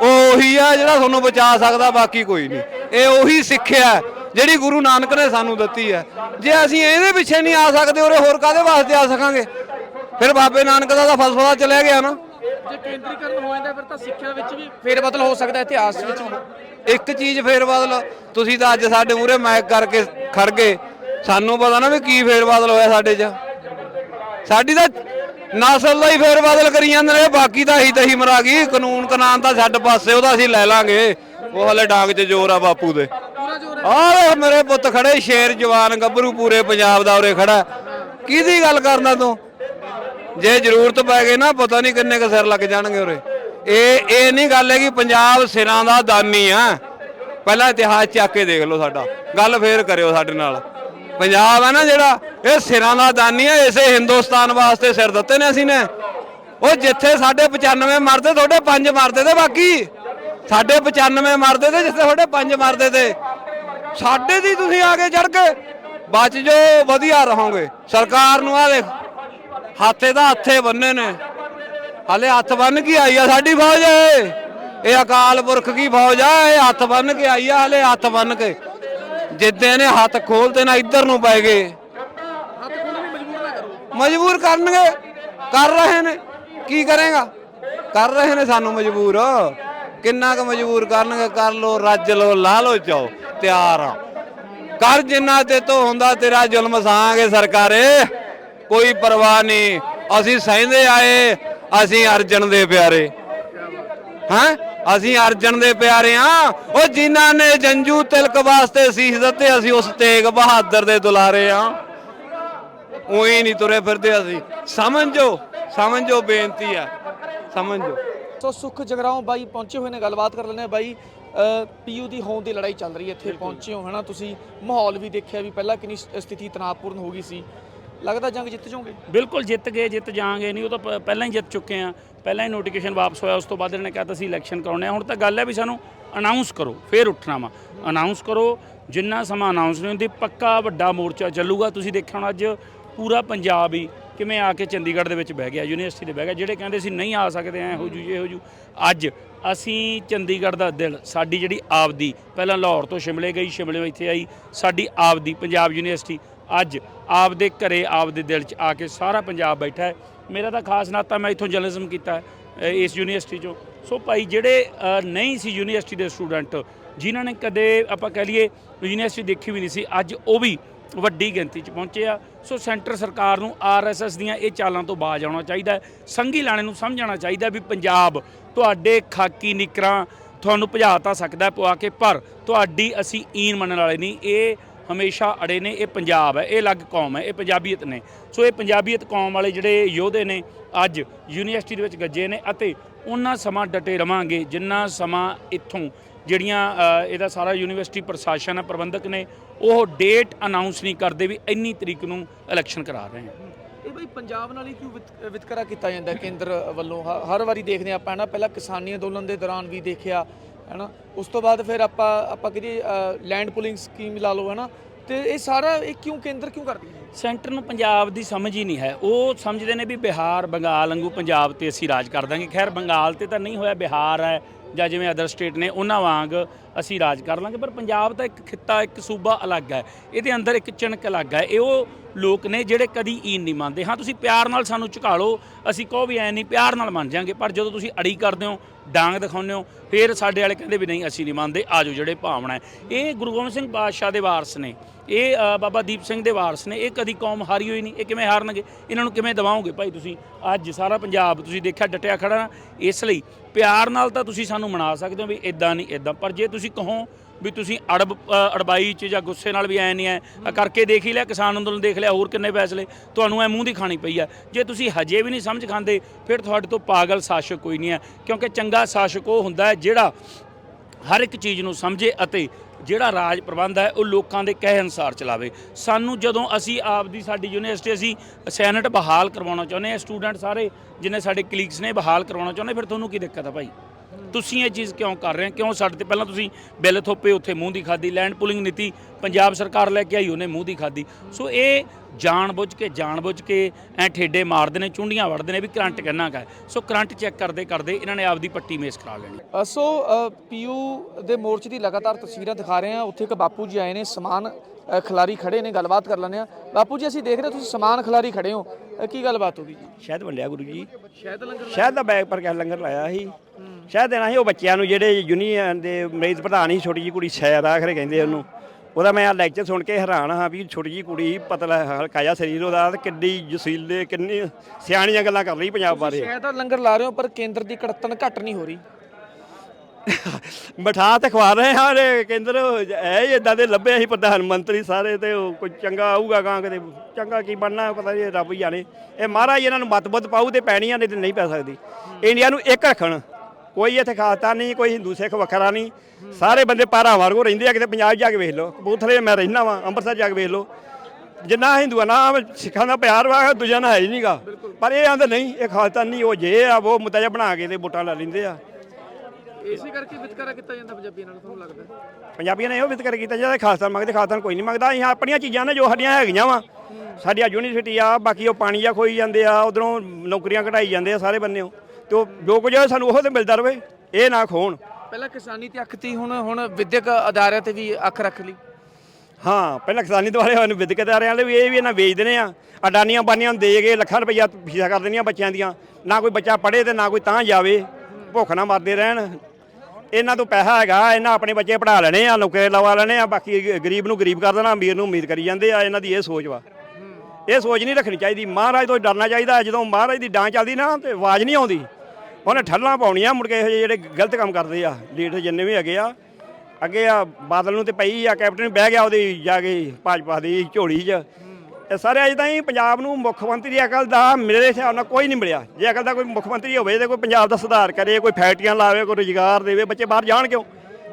ਉਹ ਉਹੀ ਆ ਜਿਹੜਾ ਤੁਹਾਨੂੰ ਬਚਾ ਸਕਦਾ, ਬਾਕੀ ਕੋਈ ਨਹੀਂ। ਇਹ ਉਹੀ ਸਿੱਖਿਆ ਜਿਹੜੀ ਗੁਰੂ ਨਾਨਕ ਨੇ ਸਾਨੂੰ ਦਿੱਤੀ ਹੈ। ਜੇ ਅਸੀਂ ਇਹਦੇ ਪਿੱਛੇ ਨਹੀਂ ਆ ਸਕਦੇ, ਉਰੇ ਹੋਰ ਕਾਦੇ ਵਾਸਤੇ ਆ ਸਕਾਂਗੇ? ਫਿਰ ਬਾਬੇ ਨਾਨਕ ਦਾ ਤਾਂ ਫਲਸਫਾ ਚਲਿਆ ਗਿਆ ਨਾ। ਜੇ ਕੇਂਦਰੀਕਰਨ ਹੋ ਜਾਂਦਾ ਫਿਰ ਤਾਂ ਸਿੱਖਿਆ ਵਿੱਚ ਵੀ ਫੇਰ ਬਦਲ ਹੋ ਸਕਦਾ ਇਤਿਹਾਸ ਵਿੱਚ ਵੀ। ਇੱਕ ਚੀਜ਼ ਫੇਰ ਬਦਲ ਤੁਸੀਂ ਤਾਂ ਅੱਜ ਸਾਡੇ ਮੂਹਰੇ ਮੈਕ ਕਰਕੇ ਖੜ ਗਏ। ਸਾਨੂੰ ਪਤਾ ਨਾ ਵੀ ਕੀ ਫੇਰ ਬਦਲ ਹੋਇਆ ਸਾਡੇ 'ਚ। ਸਾਡੀ ਤਾਂ ਨਸਲ ਦਾ ਹੀ ਫੇਰ ਬਦਲ ਕਰੀ ਜਾਂਦੇ ਨੇ ਬਾਕੀ ਤਾਂ ਹੀ ਤਹੀ ਮਰਾ ਗਈ। ਕਾਨੂੰਨ ਕਨਾਨ ਤਾਂ ਛੱਡ ਪਾਸੇ ਉਹਦਾ ਅਸੀਂ ਲੈ ਲਾਂਗੇ। ਉਹ ਹਲੇ ਡਾਂਗ 'ਚ ਜ਼ੋਰ ਆ ਬਾਪੂ ਦੇ। ਆਹ ਮੇਰੇ ਪੁੱਤ ਖੜੇ ਸ਼ੇਰ ਜਵਾਨ ਗੱਭਰੂ ਪੂਰੇ ਪੰਜਾਬ ਦਾ ਉਰੇ ਖੜਾ। ਕਿਹਦੀ ਗੱਲ ਕਰਦਾ ਤੂੰ? ਜੇ ਜ਼ਰੂਰਤ ਪੈ ਗਈ ਨਾ, ਪਤਾ ਨਹੀਂ ਕਿੰਨੇ ਕ ਸਿਰ ਲੱਗ ਜਾਣਗੇ ਉਰੇ। ਇਹ ਇਹ ਨਹੀਂ ਗੱਲ ਹੈ ਕਿ ਪੰਜਾਬ ਸਿਰਾਂ ਦਾ ਦਾਨੀ ਆ। ਪਹਿਲਾਂ ਇਤਿਹਾਸ ਚੱਕ ਕੇ ਦੇਖ ਲਓ ਸਾਡਾ। ਗੱਲ ਫੇਰ ਕਰਿਓ ਸਾਡੇ ਨਾਲ। ਪੰਜਾਬ ਹੈ ਨਾ ਜਿਹੜਾ, ਇਹ ਸਿਰਾਂ ਦਾ ਦਾਨੀ ਆ, ਇਸੇ ਹਿੰਦੁਸਤਾਨ ਵਾਸਤੇ ਸਿਰ ਦਿੱਤੇ ਨੇ ਅਸੀਂ ਨੇ। ਉਹ ਜਿੱਥੇ ਸਾਡੇ 95 ਮਰਦੇ, ਤੁਹਾਡੇ 5 ਮਰਦੇ ਤੇ ਬਾਕੀ। ਸਾਡੇ 95 ਮਰਦੇ ਤੇ, ਜਿੱਥੇ ਤੁਹਾਡੇ 5 ਮਰਦੇ ਤੇ। ਸਾਡੇ ਦੀ ਤੁਸੀਂ ਆ ਕੇ ਚੜ ਕੇ ਬਚ ਜੋ ਵਧੀਆ ਰਹੋਗੇ। ਸਰਕਾਰ ਨੂੰ ਆ ਦੇਖ। ਹੱਥੇ ਦਾ ਹੱਥੇ ਬੰਨੇ ਨੇ। ਹਲੇ ਹੱਥ ਬੰਨ ਕੇ ਆਈ ਆ ਸਾਡੀ ਫੌਜ ਇਹ ਅਕਾਲ ਪੁਰਖ ਕੀ ਫੌਜ ਆ? ਇਹ ਹੱਥ ਬੰਨ ਕੇ ਆਈ ਆ, ਹਲੇ ਹੱਥ ਬੰਨ ਕੇ। ਜਿੱਦੇ ਨੇ ਹੱਥ ਖੋਲਤੇ ਨਾ ਇੱਧਰ ਨੂੰ ਪੈ ਗਏ। ਮਜਬੂਰ ਕਰਨਗੇ। ਕਰ ਰਹੇ ਨੇ। ਕੀ ਕਰੇਗਾ? ਕਰ ਰਹੇ ਨੇ ਸਾਨੂੰ ਮਜਬੂਰ। ਕਿੰਨਾ ਕੁ ਮਜਬੂਰ ਕਰਨਗੇ? ਕਰ ਲੋ ਰੱਜ ਲੋ ਲਾ ਲੋ ਚਾਓ ਤਿਆਰ ਆ। ਕਰ ਜਿੰਨਾ ਤੇ ਤੋਂ ਹੁੰਦਾ, ਤੇਰਾ ਜ਼ੁਲਮ ਸਾਂਗੇ ਸਰਕਾਰੇ। ਕੋਈ ਪਰਵਾਹ ਨਹੀਂ। ਅਸੀਂ ਸਹਿੰਦੇ ਆਏ ਅਸੀਂ ਅਰਜਨ ਦੇ ਪਿਆਰੇ। ਹਾਂ? ਅਸੀਂ ਅਰਜਨ ਦੇ ਪਿਆਰੇ ਆ। ਉਹ ਜਿਨ੍ਹਾਂ ਨੇ ਜੰਜੂ ਤਿਲਕ ਵਾਸਤੇ ਸੀਸ ਦਿੱਤੇ ਅਸੀਂ ਉਸ ਤੇਗ ਬਹਾਦਰ ਦੇ ਦੁਲਾਰੇ ਆ। ਉਹੀ ਨਹੀਂ ਤੁਰੇ ਫਿਰਦੇ ਅਸੀਂ। ਸਮਝੋ ਸਮਝੋ ਬੇਨਤੀ ਆ। ਸਮਝੋ। ਸੋ ਸੁਖ ਜਗਰਾਉਂ ਬਾਈ ਪਹੁੰਚੇ ਹੋਏ ਨੇ ਗੱਲਬਾਤ ਕਰ ਲੈਣੇ ਬਾਈ। ਪੀਯੂ ਦੀ ਹੋਂਦ ਦੀ ਲੜਾਈ ਚੱਲ ਰਹੀ ਹੈ ਇੱਥੇ ਪਹੁੰਚੇ ਹੋ ਹਨਾ? ਤੁਸੀਂ ਮਾਹੌਲ ਵੀ ਦੇਖਿਆ ਵੀ ਪਹਿਲਾਂ ਕਿੰਨੀ ਸਥਿਤੀ ਤਣਾਅਪੂਰਨ ਹੋ ਗਈ ਸੀ। ਲੱਗਦਾ ਜੰਗ ਜਿੱਤ ਜਾਓਗੇ? ਬਿਲਕੁਲ ਜਿੱਤ ਗਏ, ਜਿੱਤ ਜਾਾਂਗੇ ਨਹੀਂ, ਉਹ ਤਾਂ ਪ- ਪਹਿਲਾਂ ਹੀ ਜਿੱਤ ਚੁੱਕੇ ਆ ਪਹਿਲਾਂ ਹੀ ਨੋਟੀਫਿਕੇਸ਼ਨ ਵਾਪਸ ਹੋਇਆ, ਉਸ ਤੋਂ ਬਾਅਦ ਇਹਨਾਂ ਨੇ ਕਿਹਾ ਤਾਂ ਅਸੀਂ ਇਲੈਕਸ਼ਨ ਕਰਾਉਣੇ ਆ ਹੁਣ ਤਾਂ ਗੱਲ ਹੈ ਵੀ ਸਾਨੂੰ ਅਨਾਉਂਸ ਕਰੋ, ਫੇਰ ਉੱਠਣਾ ਵਾ। ਅਨਾਉਂਸ ਕਰੋ, ਜਿੰਨਾ ਸਮਾਂ ਅਨਾਉਂਸ ਨਹੀਂ ਹੁੰਦੀ, ਪੱਕਾ ਵੱਡਾ ਮੋਰਚਾ ਚੱਲੂਗਾ। ਤੁਸੀਂ ਦੇਖਿਆ ਹੁਣ ਅੱਜ ਪੂਰਾ ਪੰਜਾਬ ਹੀ ਕਿਵੇਂ ਆ ਕੇ ਚੰਡੀਗੜ੍ਹ ਦੇ ਵਿੱਚ ਬਹਿ ਗਿਆ, ਯੂਨੀਵਰਸਿਟੀ ਦੇ ਬਹਿ ਗਿਆ। ਜਿਹੜੇ ਕਹਿੰਦੇ ਸੀ ਨਹੀਂ ਆ ਸਕਦੇ, ਐ ਹੋ ਜੂ, ਜੇ ਹੋ ਜੂ। ਅੱਜ ਅਸੀਂ ਚੰਡੀਗੜ੍ਹ ਦਾ ਦਿਲ, ਸਾਡੀ ਜਿਹੜੀ ਆਪਦੀ, ਪਹਿਲਾਂ ਲਾਹੌਰ ਤੋਂ ਸ਼ਿਮਲੇ ਗਈ, ਸ਼ਿਮਲੇ ਇੱਥੇ ਆਈ। ਸਾਡੀ ਆਪਦੀ ਪੰਜਾਬ ਯੂਨੀਵਰਸਿਟੀ ਅੱਜ ਆਪਦੇ ਘਰੇ, ਆਪਦੇ ਦਿਲ 'ਚ ਆ ਕੇ ਸਾਰਾ ਪੰਜਾਬ ਬੈਠਾ ਹੈ। ਮੇਰਾ ਤਾਂ ਖਾਸ ਨਾਤਾ ਮੈਂ ਇੱਥੋਂ ਜਰਨਲਿਜ਼ਮ ਕੀਤਾ ਇਸ ਯੂਨੀਵਰਸਿਟੀ 'ਚੋਂ। ਸੋ ਭਾਈ ਜਿਹੜੇ ਨਹੀਂ ਸੀ ਯੂਨੀਵਰਸਿਟੀ ਦੇ ਸਟੂਡੈਂਟ ਜਿਨ੍ਹਾਂ ਨੇ ਕਦੇ ਆਪਾਂ ਕਹਿ ਲਈਏ ਯੂਨੀਵਰਸਿਟੀ ਦੇਖੀ ਵੀ ਨਹੀਂ ਸੀ, ਅੱਜ ਉਹ ਵੀ ਵੱਡੀ ਗਿਣਤੀ 'ਚ ਪਹੁੰਚੇ ਆ। ਸੋ ਸੈਂਟਰ ਸਰਕਾਰ ਨੂੰ ਆਰਐਸਐਸ ਦੀਆਂ ਇਹ ਚਾਲਾਂ ਤੋਂ ਬਾਜ ਆਉਣਾ ਚਾਹੀਦਾ ਹੈ। ਸੰਘੀ ਲਾਣੇ ਨੂੰ ਸਮਝਣਾ ਚਾਹੀਦਾ ਵੀ ਪੰਜਾਬ ਤੁਹਾਡੇ ਖਾਕੀ ਨਿਕਰਾਂ ਤੁਹਾਨੂੰ ਭਜਾ ਤਾਂ ਸਕਦਾ ਪਵਾ ਕੇ, ਪਰ ਤੁਹਾਡੀ ਅਸੀਂ ਈਨ ਮੰਨਣ ਵਾਲੇ ਨਹੀਂ। ਇਹ ਹਮੇਸ਼ਾ ਅੜੇ ਨੇ, ਇਹ ਪੰਜਾਬ ਹੈ, ਇਹ ਅਲੱਗ ਕੌਮ ਹੈ, ਇਹ ਪੰਜਾਬੀਅਤ ਨੇ। ਸੋ ਇਹ ਪੰਜਾਬੀਅਤ ਕੌਮ ਵਾਲੇ ਜਿਹੜੇ ਯੋਧੇ ਨੇ, ਅੱਜ ਯੂਨੀਵਰਸਿਟੀ ਦੇ ਵਿੱਚ ਗੱਜੇ ਨੇ ਅਤੇ ਉਹਨਾਂ ਸਮਾਂ ਡਟੇ ਰਵਾਂਗੇ, ਜਿੰਨਾ ਸਮਾਂ ਇੱਥੋਂ ਜਿਹੜੀਆਂ ਇਹਦਾ ਸਾਰਾ ਯੂਨੀਵਰਸਿਟੀ ਪ੍ਰਸ਼ਾਸਨ ਹੈ, ਪ੍ਰਬੰਧਕ ਨੇ, ਉਹ ਡੇਟ ਅਨਾਉਂਸ ਨਹੀਂ ਕਰਦੇ ਵੀ ਇੰਨੀ ਤਰੀਕ ਨੂੰ ਇਲੈਕਸ਼ਨ ਕਰਾ ਰਹੇ ਹਾਂ। ਇਹ ਬਈ ਪੰਜਾਬ ਨਾਲ ਹੀ ਕਿਉਂ ਵਿਤ- ਵਿਤਕਰਾ ਕੀਤਾ ਜਾਂਦਾ ਕੇਂਦਰ ਵੱਲੋਂ? ਹ- ਹਰ ਵਾਰੀ ਦੇਖਦੇ ਆਪਾਂ ਨਾ? ਪਹਿਲਾਂ ਕਿਸਾਨੀ ਅੰਦੋਲਨ ਦੇ ਦੌਰਾਨ ਵੀ ਦੇਖਿਆ ਹੈਨਾ? ਉਸ ਤੋਂ ਬਾਅਦ ਫਿਰ ਆਪਾਂ ਆਪਾਂ ਕਹੀਏ ਲੈਂਡ ਪੁਲਿੰਗ ਸਕੀਮ ਲਾ ਲਓ, ਹੈਨਾ? ਤੇ ਇਹ ਸਾਰਾ ਇਹ ਕਿਉਂ, ਕੇਂਦਰ ਕਿਉਂ ਕਰਦੀ ਹੈ? ਸੈਂਟਰ ਨੂੰ ਪੰਜਾਬ ਦੀ ਸਮਝ ਹੀ ਨਹੀਂ ਹੈ। ਉਹ ਸਮਝਦੇ ਨੇ ਵੀ ਬਿਹਾਰ, ਬੰਗਾਲ ਵਾਂਗੂ ਪੰਜਾਬ ਤੇ ਅਸੀਂ ਰਾਜ ਕਰ ਦਾਂਗੇ। ਖੈਰ, ਬੰਗਾਲ ਤੇ ਤਾਂ ਨਹੀਂ ਹੋਇਆ, ਬਿਹਾਰ ਹੈ ਜਾਂ ਜਿਵੇਂ ਅਦਰ ਸਟੇਟ ਨੇ, ਉਹਨਾਂ ਵਾਂਗ ਅਸੀਂ ਰਾਜ ਕਰ ਲਾਂਗੇ, ਪਰ ਪੰਜਾਬ ਤਾਂ ਇੱਕ ਖਿੱਤਾ, ਇੱਕ ਸੂਬਾ ਅਲੱਗ ਹੈ। ਇਹਦੇ ਅੰਦਰ ਇੱਕ ਚਿਣਕ ਅਲੱਗ ਹੈ। ਇਹ ਉਹ ਲੋਕ ਨੇ ਜਿਹੜੇ ਕਦੀ ਈਨ ਨਹੀਂ ਮੰਨਦੇ। ਹਾਂ, ਤੁਸੀਂ ਪਿਆਰ ਨਾਲ ਸਾਨੂੰ ਝੁਕਾ ਲਓ, ਅਸੀਂ ਕਹੋ ਵੀ ਐ ਨਹੀਂ, ਪਿਆਰ ਨਾਲ ਮੰਨ ਜਾਾਂਗੇ, ਪਰ ਜਦੋਂ ਤੁਸੀਂ ਅੜੀ ਕਰਦੇ ਹੋ, ਡਾਂਗ ਦਿਖਾਉਂਦੇ ਹੋ, ਫਿਰ ਸਾਡੇ ਵਾਲੇ ਕਹਿੰਦੇ ਵੀ ਨਹੀਂ, ਅਸੀਂ ਨਹੀਂ ਮੰਨਦੇ ਆਜੋ ਜਿਹੜੇ ਭਾਵਨਾ ਹੈ। ਇਹ ਗੁਰੂ ਗੋਬਿੰਦ ਸਿੰਘ ਬਾਦਸ਼ਾਹ ਦੇ ਵਾਰਸ ਨੇ, ਇਹ ਬਾਬਾ ਦੀਪ ਸਿੰਘ ਦੇ ਵਾਰਸ ਨੇ, ਇਹ ਕਦੀ ਕੌਮ ਹਾਰੀ ਹੋਈ ਨਹੀਂ, ਇਹ ਕਿਵੇਂ ਹਾਰਨਗੇ? ਇਹਨਾਂ ਨੂੰ ਕਿਵੇਂ ਦਬਾਓਗੇ? ਭਾਈ ਤੁਸੀਂ ਅੱਜ ਸਾਰਾ ਪੰਜਾਬ, ਤੁਸੀਂ ਦੇਖਿਆ ਡਟਿਆ ਖੜਾ ਇਸ ਲਈ ਪਿਆਰ ਨਾਲ ਤਾਂ ਤੁਸੀਂ ਸਾਨੂੰ ਮਨਾ ਸਕਦੇ ਹੋ ਵੀ ਇਦਾਂ ਨਹੀਂ ਇਦਾਂ ਪਰ ਜੇ ਤੁਸੀਂ ਕਹੋ ਵੀ ਤੁਸੀਂ ਅੜਬ ਅੜਬਾਈ ਚ ਜਾਂ ਗੁੱਸੇ ਨਾਲ ਵੀ ਐ ਨਹੀਂ ਐ। ਕਰਕੇ ਦੇਖ ਹੀ ਲਿਆ, ਕਿਸਾਨ ਅੰਦੋਲਨ ਦੇਖ ਲਿਆ, ਹੋਰ ਕਿੰਨੇ ਫੈਸਲੇ। ਤੁਹਾਨੂੰ ਐ ਮੂੰਹ ਦੀ ਖਾਣੀ ਪਈ ਆ। ਜੇ ਤੁਸੀਂ ਹਜੇ ਵੀ ਨਹੀਂ ਸਮਝ ਖਾਂਦੇ, ਫਿਰ ਤੁਹਾਡੇ ਤੋਂ ਪਾਗਲ ਸ਼ਾਸਕ ਕੋਈ ਨਹੀਂ ਹੈ ਕਿਉਂਕਿ ਚੰਗਾ ਸ਼ਾਸਕ ਉਹ ਹੁੰਦਾ ਹੈ ਜਿਹੜਾ ਹਰ ਇੱਕ ਚੀਜ਼ ਨੂੰ ਸਮਝੇ ਅਤੇ ਜਿਹੜਾ ਰਾਜ ਪ੍ਰਬੰਧ ਹੈ ਉਹ ਲੋਕਾਂ ਦੇ ਕਹੇ ਅਨੁਸਾਰ ਚਲਾਵੇ। ਸਾਨੂੰ ਜਦੋਂ ਅਸੀਂ ਆਪ ਦੀ ਸਾਡੀ ਯੂਨੀਵਰਸਿਟੀ ਅਸੀਂ ਸੈਨੇਟ ਬਹਾਲ ਕਰਵਾਉਣਾ ਚਾਹੁੰਦੇ ਹਾਂ ਸਟੂਡੈਂਟ ਸਾਰੇ ਜਿੰਨੇ ਸਾਡੇ ਕਲੀਗਸ ਨੇ ਬਹਾਲ ਕਰਵਾਉਣਾ ਚਾਹੁੰਦੇ, ਫਿਰ ਤੁਹਾਨੂੰ ਕੀ ਦਿੱਕਤ ਹੈ ਭਾਈ? ਤੁਸੀਂ ਇਹ ਚੀਜ਼ ਕਿਉਂ ਕਰ ਰਹੇ ਹੋ? ਕਿਉਂ ਸਾਡੇ ਤੇ ਪਹਿਲਾਂ ਤੁਸੀਂ ਬਿੱਲ ਥੋਪੇ ਉੱਥੇ ਮੂੰਹ ਦੀ ਖਾਦੀ ਲੈਂਡ ਪੁਲਿੰਗ ਨੀਤੀ ਪੰਜਾਬ ਸਰਕਾਰ ਲੈ ਕੇ ਆਈ ਉਹਨੇ ਮੂੰਹ ਦੀ ਖਾਦੀ ਸੋ ਇਹ ਜਾਣ ਬੁੱਝ ਕੇ ਜਾਣ ਬੁੱਝ ਕੇ ਐ ਠੇਡੇ ਮਾਰਦੇ ਨੇ ਚੁੰਡੀਆਂ ਵੜਦੇ ਨੇ ਵੀ ਕਰੰਟ ਕਿੰਨਾ ਕਾ ਸੋ ਕਰੰਟ ਚੈੱਕ ਕਰਦੇ ਕਰਦੇ ਇਹਨਾਂ ਨੇ ਆਪਦੀ ਪੱਟੀ ਮੇਸ ਕਰਾ ਲੈਣੀ। ਸੋ ਪੀਯੂ ਦੇ ਮੋਰਚੇ ਦੀ ਲਗਾਤਾਰ ਤਸਵੀਰਾਂ ਦਿਖਾ ਰਹੇ ਹਾਂ। ਉੱਥੇ ਇੱਕ ਬਾਪੂ ਜੀ ਆਏ ਨੇ ਸਮਾਨ ਖਿਲਾਰੀ ਖੜੇ ਨੇ ਗੱਲਬਾਤ ਕਰ ਲੈਂਦੇ ਆ ਬਾਪੂ ਜੀ ਅਸੀਂ ਦੇਖ ਰਹੇ ਤੁਸੀਂ ਸਮਾਨ ਖਿਲਾਰੀ ਖੜੇ ਹੋ। ਕੀ ਗੱਲਬਾਤ ਹੋ ਗਈ ਜੀ? ਸ਼ਾਇਦ ਵੰਡਿਆ ਗੁਰੂ ਜੀ। ਸ਼ਾਇਦ ਲੰਗਰ ਸ਼ਾਇਦ ਦਾ ਬੈਗ ਪਰ ਕੇ ਲੰਗਰ ਲਾਇਆ ਸੀ? ਸ਼ਾਇਦ ਦੇਣਾ ਸੀ ਉਹ ਬੱਚਿਆਂ ਨੂੰ ਜਿਹੜੇ ਯੂਨੀਅਨ ਦੇ ਮਰੀਜ਼ ਪ੍ਰਧਾਨ ਸੀ ਛੋਟੀ ਜੀ ਕੁੜੀ ਸ਼ਾਇਦ ਆਖਰੇ ਕਹਿੰਦੇ ਉਹਨੂੰ। ਉਹਦਾ ਮੈਂ ਆ ਲੈਕਚਰ ਸੁਣ ਕੇ ਹੈਰਾਨ ਹਾਂ ਵੀ ਛੋਟੀ ਜੀ ਕੁੜੀ ਪਤਲਾ ਹਲਕਾ ਜਿਹਾ ਸਰੀਰ ਉਹਦਾ ਤੇ ਕਿੱਡੀ ਜਸੀਲੇ ਕਿੰਨੀ ਸਿਆਣੀਆਂ ਗੱਲਾਂ ਕਰ ਰਹੀ ਪੰਜਾਬ ਬਾਰੇ। ਸ਼ਾਇਦ ਤਾਂ ਲੰਗਰ ਲਾ ਰਹੇ ਹੋ ਪਰ ਕੇਂਦਰ ਦੀ ਕੜਤਨ ਘਟ ਨਹੀਂ ਹੋ ਰਹੀ। ਬਿਠਾ ਤੇ ਖਵਾ ਰਹੇ ਹਾਂ ਕੇਂਦਰ ਐ ਇਦਾਂ ਦੇ ਲੱਭੇ ਸੀ ਪ੍ਰਧਾਨ ਮੰਤਰੀ ਸਾਰੇ ਤੇ ਉਹ ਕੋਈ ਚੰਗਾ ਆਊਗਾ ਕਾਂ ਕਿਤੇ ਚੰਗਾ ਕੀ ਬਣਨਾ ਪਤਾ ਨਹੀਂ ਰੱਬ ਹੀ ਜਾਣੇ। ਇਹ ਮਹਾਰਾਜ ਇਹਨਾਂ ਨੂੰ ਮਤਬੁੱਧ ਪਾਊ ਤੇ ਪੈਣੀਆਂ ਨਹੀਂ ਤੇ ਨਹੀਂ ਪੈ ਸਕਦੀ। ਇੰਡੀਆ ਨੂੰ ਇੱਕ ਰੱਖਣ। ਕੋਈ ਇੱਥੇ ਖਾਤਾ ਨਹੀਂ ਕੋਈ ਹਿੰਦੂ ਸਿੱਖ ਵੱਖਰਾ ਨਹੀਂ। ਸਾਰੇ ਬੰਦੇ ਪਾਰਾ ਵਾਰਗੋ ਰਹਿੰਦੇ ਆ ਕਿਤੇ ਪੰਜਾਬ ਜਾ ਕੇ ਵੇਖ ਲਓ। ਕਪੂਰਥਲੇ ਮੈਂ ਰਹਿਣਾ ਵਾਂ ਅੰਮ੍ਰਿਤਸਰ ਜਾ ਕੇ ਵੇਖ ਲਓ। ਜਿੰਨਾ ਹਿੰਦੂਆਂ ਨਾਲ ਸਿੱਖਾਂ ਦਾ ਪਿਆਰ ਵਾ ਦੂਜਿਆਂ ਨਾਲ ਹੈ ਹੀ ਨਹੀਂਗਾ ਪਰ ਇਹ ਆਂਦੇ ਨਹੀਂ ਇਹ ਖਾਲਸਾ ਨਹੀਂ ਉਹ ਜੇ ਆ ਉਹ ਮੁੱਦਾ ਜਿਹਾ ਬਣਾ ਕੇ ਤੇ ਵੋਟਾਂ ਲੈ ਲੈਂਦੇ ਆ। ਇਸੇ ਕਰਕੇ ਵਿਤਕਰਾ ਕੀਤਾ ਜਾਂਦਾ ਪੰਜਾਬੀਆਂ ਨਾਲ ਤੁਹਾਨੂੰ ਲੱਗਦਾ? ਪੰਜਾਬੀਆਂ ਨੇ ਇਹੋ ਵਿਤਕਰ ਕੀਤਾ ਜਿਹੜਾ ਖਾਲਸਾ ਮੰਗਦੇ ਖਾਲਸਾ ਕੋਈ ਨਹੀਂ ਮੰਗਦਾ। ਅਸੀਂ ਆਪਣੀਆਂ ਚੀਜ਼ਾਂ ਨੇ ਜੋ ਸਾਡੀਆਂ ਹੈਗੀਆਂ ਵਾ। ਸਾਡੀਆਂ ਯੂਨੀਵਰਸਿਟੀ ਆ ਬਾਕੀ ਉਹ ਪਾਣੀ ਆ ਖੋਈ ਜਾਂਦੇ ਆ ਉਧਰੋਂ ਨੌਕਰੀਆਂ ਕਢਾਈ ਜਾਂਦੇ ਆ ਸਾਰੇ ਬੰਨਿਓ। ਤੇ ਉਹ ਜੋ ਕੁਝ ਹੈ ਸਾਨੂੰ ਉਹ ਤੇ ਮਿਲਦਾ ਰਵੇ ਇਹ ਨਾ ਖੋਣ। ਪਹਿਲਾਂ ਕਿਸਾਨੀ ਤੇ ਅੱਖ ਤੀ ਹੁਣ ਹੁਣ ਵਿਦਿਅਕ ਅਦਾਰਿਆਂ ਤੇ ਵੀ ਅੱਖ ਰੱਖ ਲਈ। ਹਾਂ ਪਹਿਲਾਂ ਕਿਸਾਨੀ ਦੁਆਲੇ ਸਾਨੂੰ ਵਿਦਿਅਕ ਅਦਾਰਿਆਂ ਵਾਲੇ ਵੀ ਇਹ ਵੀ ਇਹਨਾਂ ਵੇਚਦੇ ਆ। ਅਡਾਨੀਆਂ ਬਾਨੀਆਂ ਨੂੰ ਦੇ ਕੇ ਲੱਖਾਂ ਰੁਪਈਆ ਫੀਸਾਂ ਕਰ ਦੇਣੀਆਂ ਬੱਚਿਆਂ ਦੀਆਂ। ਨਾ ਕੋਈ ਬੱਚਾ ਪੜ੍ਹੇ ਤੇ ਨਾ ਕੋਈ ਤਾਂ ਜਾਵੇ। ਭੁੱਖ ਨਾ ਮਰਦੇ ਰਹਿਣ। ਇਹਨਾਂ ਤੋਂ ਪੈਸਾ ਹੈਗਾ ਇਹਨਾਂ ਆਪਣੇ ਬੱਚੇ ਪੜ੍ਹਾ ਲੈਣੇ ਆ ਨੌਕਰੀ ਲਵਾ ਲੈਣੇ ਆ ਬਾਕੀ ਗਰੀਬ ਨੂੰ ਗਰੀਬ ਕਰ ਦੇਣਾ ਅਮੀਰ ਨੂੰ ਅਮੀਰ ਕਰੀ ਜਾਂਦੇ ਆ ਇਹਨਾਂ ਦੀ ਇਹ ਸੋਚ ਵਾ। ਇਹ ਸੋਚ ਨਹੀਂ ਰੱਖਣੀ ਚਾਹੀਦੀ। ਮਹਾਰਾਜ ਤੋਂ ਡਰਨਾ ਚਾਹੀਦਾ ਜਦੋਂ ਮਹਾਰਾਜ ਦੀ ਡਾਂ ਚੱਲਦੀ ਨਾ ਤੇ ਆਵਾਜ਼ ਨਹੀਂ ਆਉਂਦੀ। ਉਹਨੇ ਠੱਲਾਂ ਪਾਉਣੀਆਂ, ਮੁੜ ਕੇ ਇਹੋ ਜਿਹੇ ਜਿਹੜੇ ਗਲਤ ਕੰਮ ਕਰਦੇ ਆ, ਲੀਡਰ ਜਿੰਨੇ ਵੀ ਹੈਗੇ ਆ, ਅੱਗੇ ਆ ਬਾਦਲ ਨੂੰ ਤੇ ਪਈ ਆ, ਕੈਪਟਨ ਬਹਿ ਗਿਆ ਉਹਦੀ ਜਾ ਕੇ ਭਾਜਪਾ ਦੀ ਝੋਲੀ 'ਚ। ਇਹ ਸਾਰੇ ਅਜੇ ਤਾਈਂ ਪੰਜਾਬ ਨੂੰ ਮੁੱਖ ਮੰਤਰੀ ਦੀ ਅਕਲ ਦਾ ਮੇਰੇ ਹਿਸਾਬ ਨਾਲ ਕੋਈ ਨਹੀਂ ਮਿਲਿਆ। ਜੇ ਅਕਲ ਦਾ ਕੋਈ ਮੁੱਖ ਮੰਤਰੀ ਹੋਵੇ ਤੇ ਕੋਈ ਪੰਜਾਬ ਦਾ ਸੁਧਾਰ ਕਰੇ, ਕੋਈ ਫੈਕਟਰੀਆਂ ਲਾਵੇ, ਕੋਈ ਰੁਜ਼ਗਾਰ ਦੇਵੇ, ਬੱਚੇ ਬਾਹਰ ਜਾਣ ਕਿਉਂ?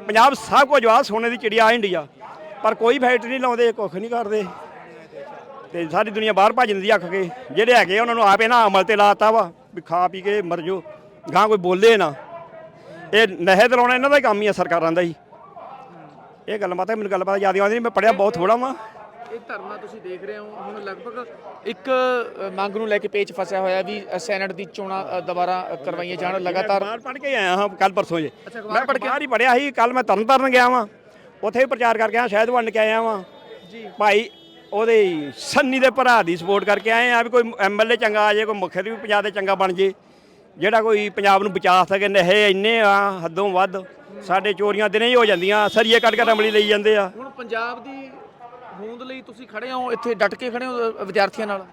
ਪੰਜਾਬ ਸਭ ਕੁਝ ਜਵਾਬ ਸੋਨੇ ਦੀ ਚਿੜੀਆ ਇੰਡੀਆ। ਪਰ ਕੋਈ ਫੈਕਟਰੀ ਨਹੀਂ ਲਾਉਂਦੇ, ਕੁੱਖ ਨਹੀਂ ਕਰਦੇ। ਤੇ ਸਾਰੀ ਦੁਨੀਆ ਬਾਹਰ ਭੱਜ ਜਾਂਦੀ ਅੱਖ ਕੇ। ਜਿਹੜੇ ਹੈਗੇ ਉਹਨਾਂ ਨੂੰ ਆਪੇ ਨਾ ਅਮਲ ਤੇ ਲਾਤਾ ਵਾ, ਵੀ ਖਾ ਪੀ ਕੇ ਮਰ ਜਾਓ। ਗਾਂ ਕੋਈ ਬੋਲੇ ਨਾ। ਇਹ ਨਹਿਰ ਤੇ ਲਾਉਣਾ ਇਹਨਾਂ ਦਾ ਹੀ ਕੰਮ ਹੀ ਆ ਸਰਕਾਰਾਂ ਦਾ ਹੀ। ਇਹ ਗੱਲ ਮਾਤਾ ਮੈਨੂੰ ਗੱਲ ਪਤਾ ਜ਼ਿਆਦਾ ਆਉਂਦੀ ਨਹੀਂ ਮੈਂ ਪੜਿਆ ਬਹੁਤ ਥੋੜਾ ਵਾਂ। ਇਹ ਧਰਨਾ ਤੁਸੀਂ ਦੇਖ ਰਹੇ ਹੋ ਹੁਣ ਲਗਭਗ ਇੱਕ ਮੰਗ ਨੂੰ ਲੈ ਕੇ ਪੇਚ ਫਸਿਆ ਹੋਇਆ ਵੀ ਸੈਨੇਟ ਦੀ ਚੋਣਾਂ ਦੁਬਾਰਾ ਕਰਵਾਈਆਂ ਜਾਣ ਲਗਾਤਾਰ। ਬਾਹਰ ਪੜ ਕੇ ਆਇਆ ਹਾਂ ਕੱਲ ਪਰਸੋਂ ਜੇ। ਮੈਂ ਪੜ੍ਹ ਕੇ? ਹੀ ਪੜਿਆ ਸੀ ਕੱਲ ਮੈਂ ਤਰਨਤਾਰਨ ਗਿਆ ਵਾਂ। ਉੱਥੇ ਵੀ ਪ੍ਰਚਾਰ ਕਰਕੇ ਆਇਆ ਸ਼ਾਇਦ ਵੰਡ ਕੇ ਆਇਆ ਵਾਂ। ਜੀ। ਭਾਈ ਉਹਦੇ ਸੰਨੀ ਦੇ ਭਰਾ ਦੀ ਸਪੋਰਟ ਕਰਕੇ ਆਏ ਆ ਵੀ ਕੋਈ ਐਮਐਲਏ ਚੰਗਾ ਆ ਜੇ ਕੋਈ ਮੁਖੀ ਵੀ ਪੰਜਾਬ ਦੇ ਚੰਗਾ ਬਣ ਜੇ। ਜਿਹੜਾ ਕੋਈ ਪੰਜਾਬ ਨੂੰ ਬਚਾ ਸਕੇ ਨਹਿ ਇੰਨੇ ਆ ਹੱਦੋਂ ਵੱਧ ਸਾਡੇ ਚੋਰੀਆਂ ਦਿਨੇ ਹੀ ਹੋ ਜਾਂਦੀਆਂ ਸਰੀਏ ਕੱਢ ਕੇ ਰਮਲੀ ਲਈ ਜਾਂਦੇ ਆ। ਹੁਣ ਪੰਜਾਬ ਦੀ ਹੋਂਦ ਲਈ ਤੁਸੀਂ ਖੜੇ ਹੋ ਇੱਥੇ ਡਟ ਕੇ ਖੜੇ ਹੋ ਵਿਦਿਆਰਥੀਆਂ ਨਾਲ?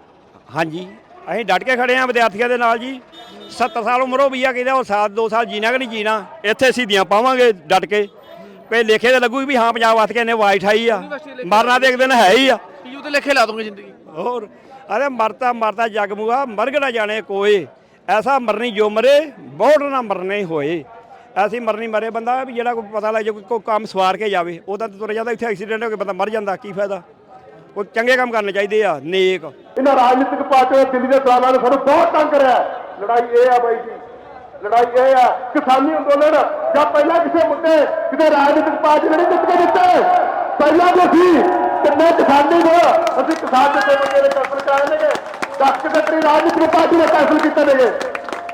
ਹਾਂਜੀ ਅਸੀਂ ਡਟ ਕੇ ਖੜੇ ਆ ਵਿਦਿਆਰਥੀਆਂ ਦੇ ਨਾਲ ਜੀ। 70 ਸਾਲ ਉਮਰ ਹੋ ਗਈ ਆ ਕਹਿੰਦਾ ਉਹ ਸਾਲ 2 ਸਾਲ ਜੀਣਾ ਕਿ ਨਹੀਂ ਜੀਣਾ ਇੱਥੇ ਸਿੱਧੀਆਂ ਪਾਵਾਂਗੇ ਡਟ ਕੇ। ਕੋਈ ਲਿਖੇ ਤੇ ਲੱਗੂ ਵੀ ਹਾਂ ਪੰਜਾਬ ਵਾਸਤੇ ਇਹਨੇ ਵਾਈਟ ਆਈ ਆ ਮਰਨਾ ਤੇ ਇੱਕ ਦਿਨ ਹੈ ਹੀ ਆ। ਪੀਯੂ ਤੇ ਲਿਖੇ ਲਾ ਦੋਗੇ ਜ਼ਿੰਦਗੀ। ਹੋਰ ਅਰੇ ਮਰਤਾ ਮਰਤਾ ਜਗ ਮੁਆ ਮਰਗ ਨਾ ਜਾਣੇ ਕੋਏ। ਐਸਾ ਮਰਨੀ ਜੋ ਮਰੇ ਬਹੁਤ ਨਾ ਮਰਨੇ ਹੋਏ। ਐਸੀ ਮਰਨੀ ਮਰੇ ਬੰਦਾ ਵੀ ਜਿਹੜਾ ਕੋਈ ਪਤਾ ਲੱਗ ਜਾ ਕੋਈ ਕੰਮ ਸਵਾਰ ਕੇ ਜਾਵੇ, ਉਹਦਾ ਤਾਂ ਤੁਰ ਜਾਂਦਾ, ਇੱਥੇ ਐਕਸੀਡੈਂਟ ਹੋ ਕੇ ਬੰਦਾ ਮਰ ਜਾਂਦਾ, ਕੀ ਫਾਇਦਾ? ਕੋਈ ਚੰਗੇ ਕੰਮ ਕਰਨੇ ਚਾਹੀਦੇ ਆ, ਨੇਕ। ਇਹਨਾਂ ਰਾਜਨੀਤਿਕ ਪਾਰਟੀਆਂ ਦਿੱਲੀ ਦੇ ਦਲਾਲਾਂ ਨੇ ਸਾਨੂੰ ਬਹੁਤ ਤੰਗ ਕਰਿਆ। ਲੜਾਈ ਇਹ ਆ ਬਾਈ ਜੀ, ਲੜਾਈ ਇਹ ਆ, ਕਿਸਾਨੀ ਅੰਦੋਲਨ, ਜਾਂ ਪਹਿਲਾਂ ਕਿਸੇ ਮੁੱਦੇ ਕਿਤੇ ਰਾਜਨੀਤਿਕ ਪਾਰਟੀ ਨੇ ਜਿੱਤ ਕੇ ਦਿੱਤੇ। ਪਹਿਲਾਂ ਵੀ ਅਸੀਂ ਕਿੰਨੇ ਕਿਸਾਨੀ ਦੇ ਅਸੀਂ ਕਿਸਾਨ ਜਿੱਤੇ ਬੰਦੇ ਦੇ ਕਸਰ ਚਾਹਣਗੇ ਦਸ ਕਿਤੇ ਰਾਜਨੀਤਿਕ ਪਾਰਟੀ ਨੇ ਕੈਂਸਲ ਕੀਤੇ ਨੇਗੇ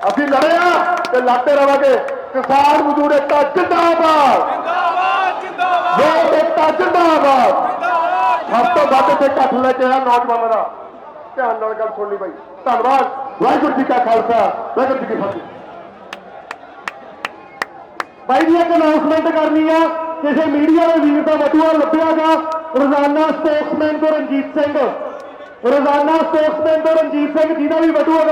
ਅਸੀਂ ਲੜੇ ਆ ਤੇ ਲੜਦੇ ਰਵਾਂਗੇ। ਕਿਸਾਨ ਮਜ਼ਦੂਰ ਏਕਤਾ ਜਿੰਦਾਬਾਦ। ਜਿੰਦਾਬਾਦ ਜਿੰਦਾਬਾਦ ਲੋਕ ਏਕਤਾ ਜਿੰਦਾਬਾਦ। ਸਭ ਤੋਂ ਵੱਧ ਤੇ ਇਕੱਠ ਲੈ ਕੇ ਆਇਆ ਨੌਜਵਾਨਾਂ ਦਾ। ਧਿਆਨ ਨਾਲ ਗੱਲ ਸੁਣਨੀ ਬਾਈ। ਧੰਨਵਾਦ। ਵਾਹਿਗੁਰੂ ਜੀ ਕਾ ਖਾਲਸਾ। ਵਾਹਿਗੁਰੂ ਜੀ ਕੀ ਫਤਿਹ। ਬਾਈ ਜੀ, ਇੱਕ ਅਨਾਉਂਸਮੈਂਟ ਕਰਨੀ ਆ। ਕਿਸੇ ਮੀਡੀਆ ਦੇ ਵੀਰ ਦਾ ਬਟੂਆ ਲੱਭਿਆਗਾ ਰੋਜ਼ਾਨਾ ਸਪੋਕਸਮੈਨ ਤੋਂ ਰਣਜੀਤ ਸਿੰਘ। ਰੋਜ਼ਾਨਾ ਸਪੋਕਸਮੈਨ ਤੋਂ ਰਣਜੀਤ ਸਿੰਘ ਜਿਹਦਾ ਵੀ ਬਟੂਆ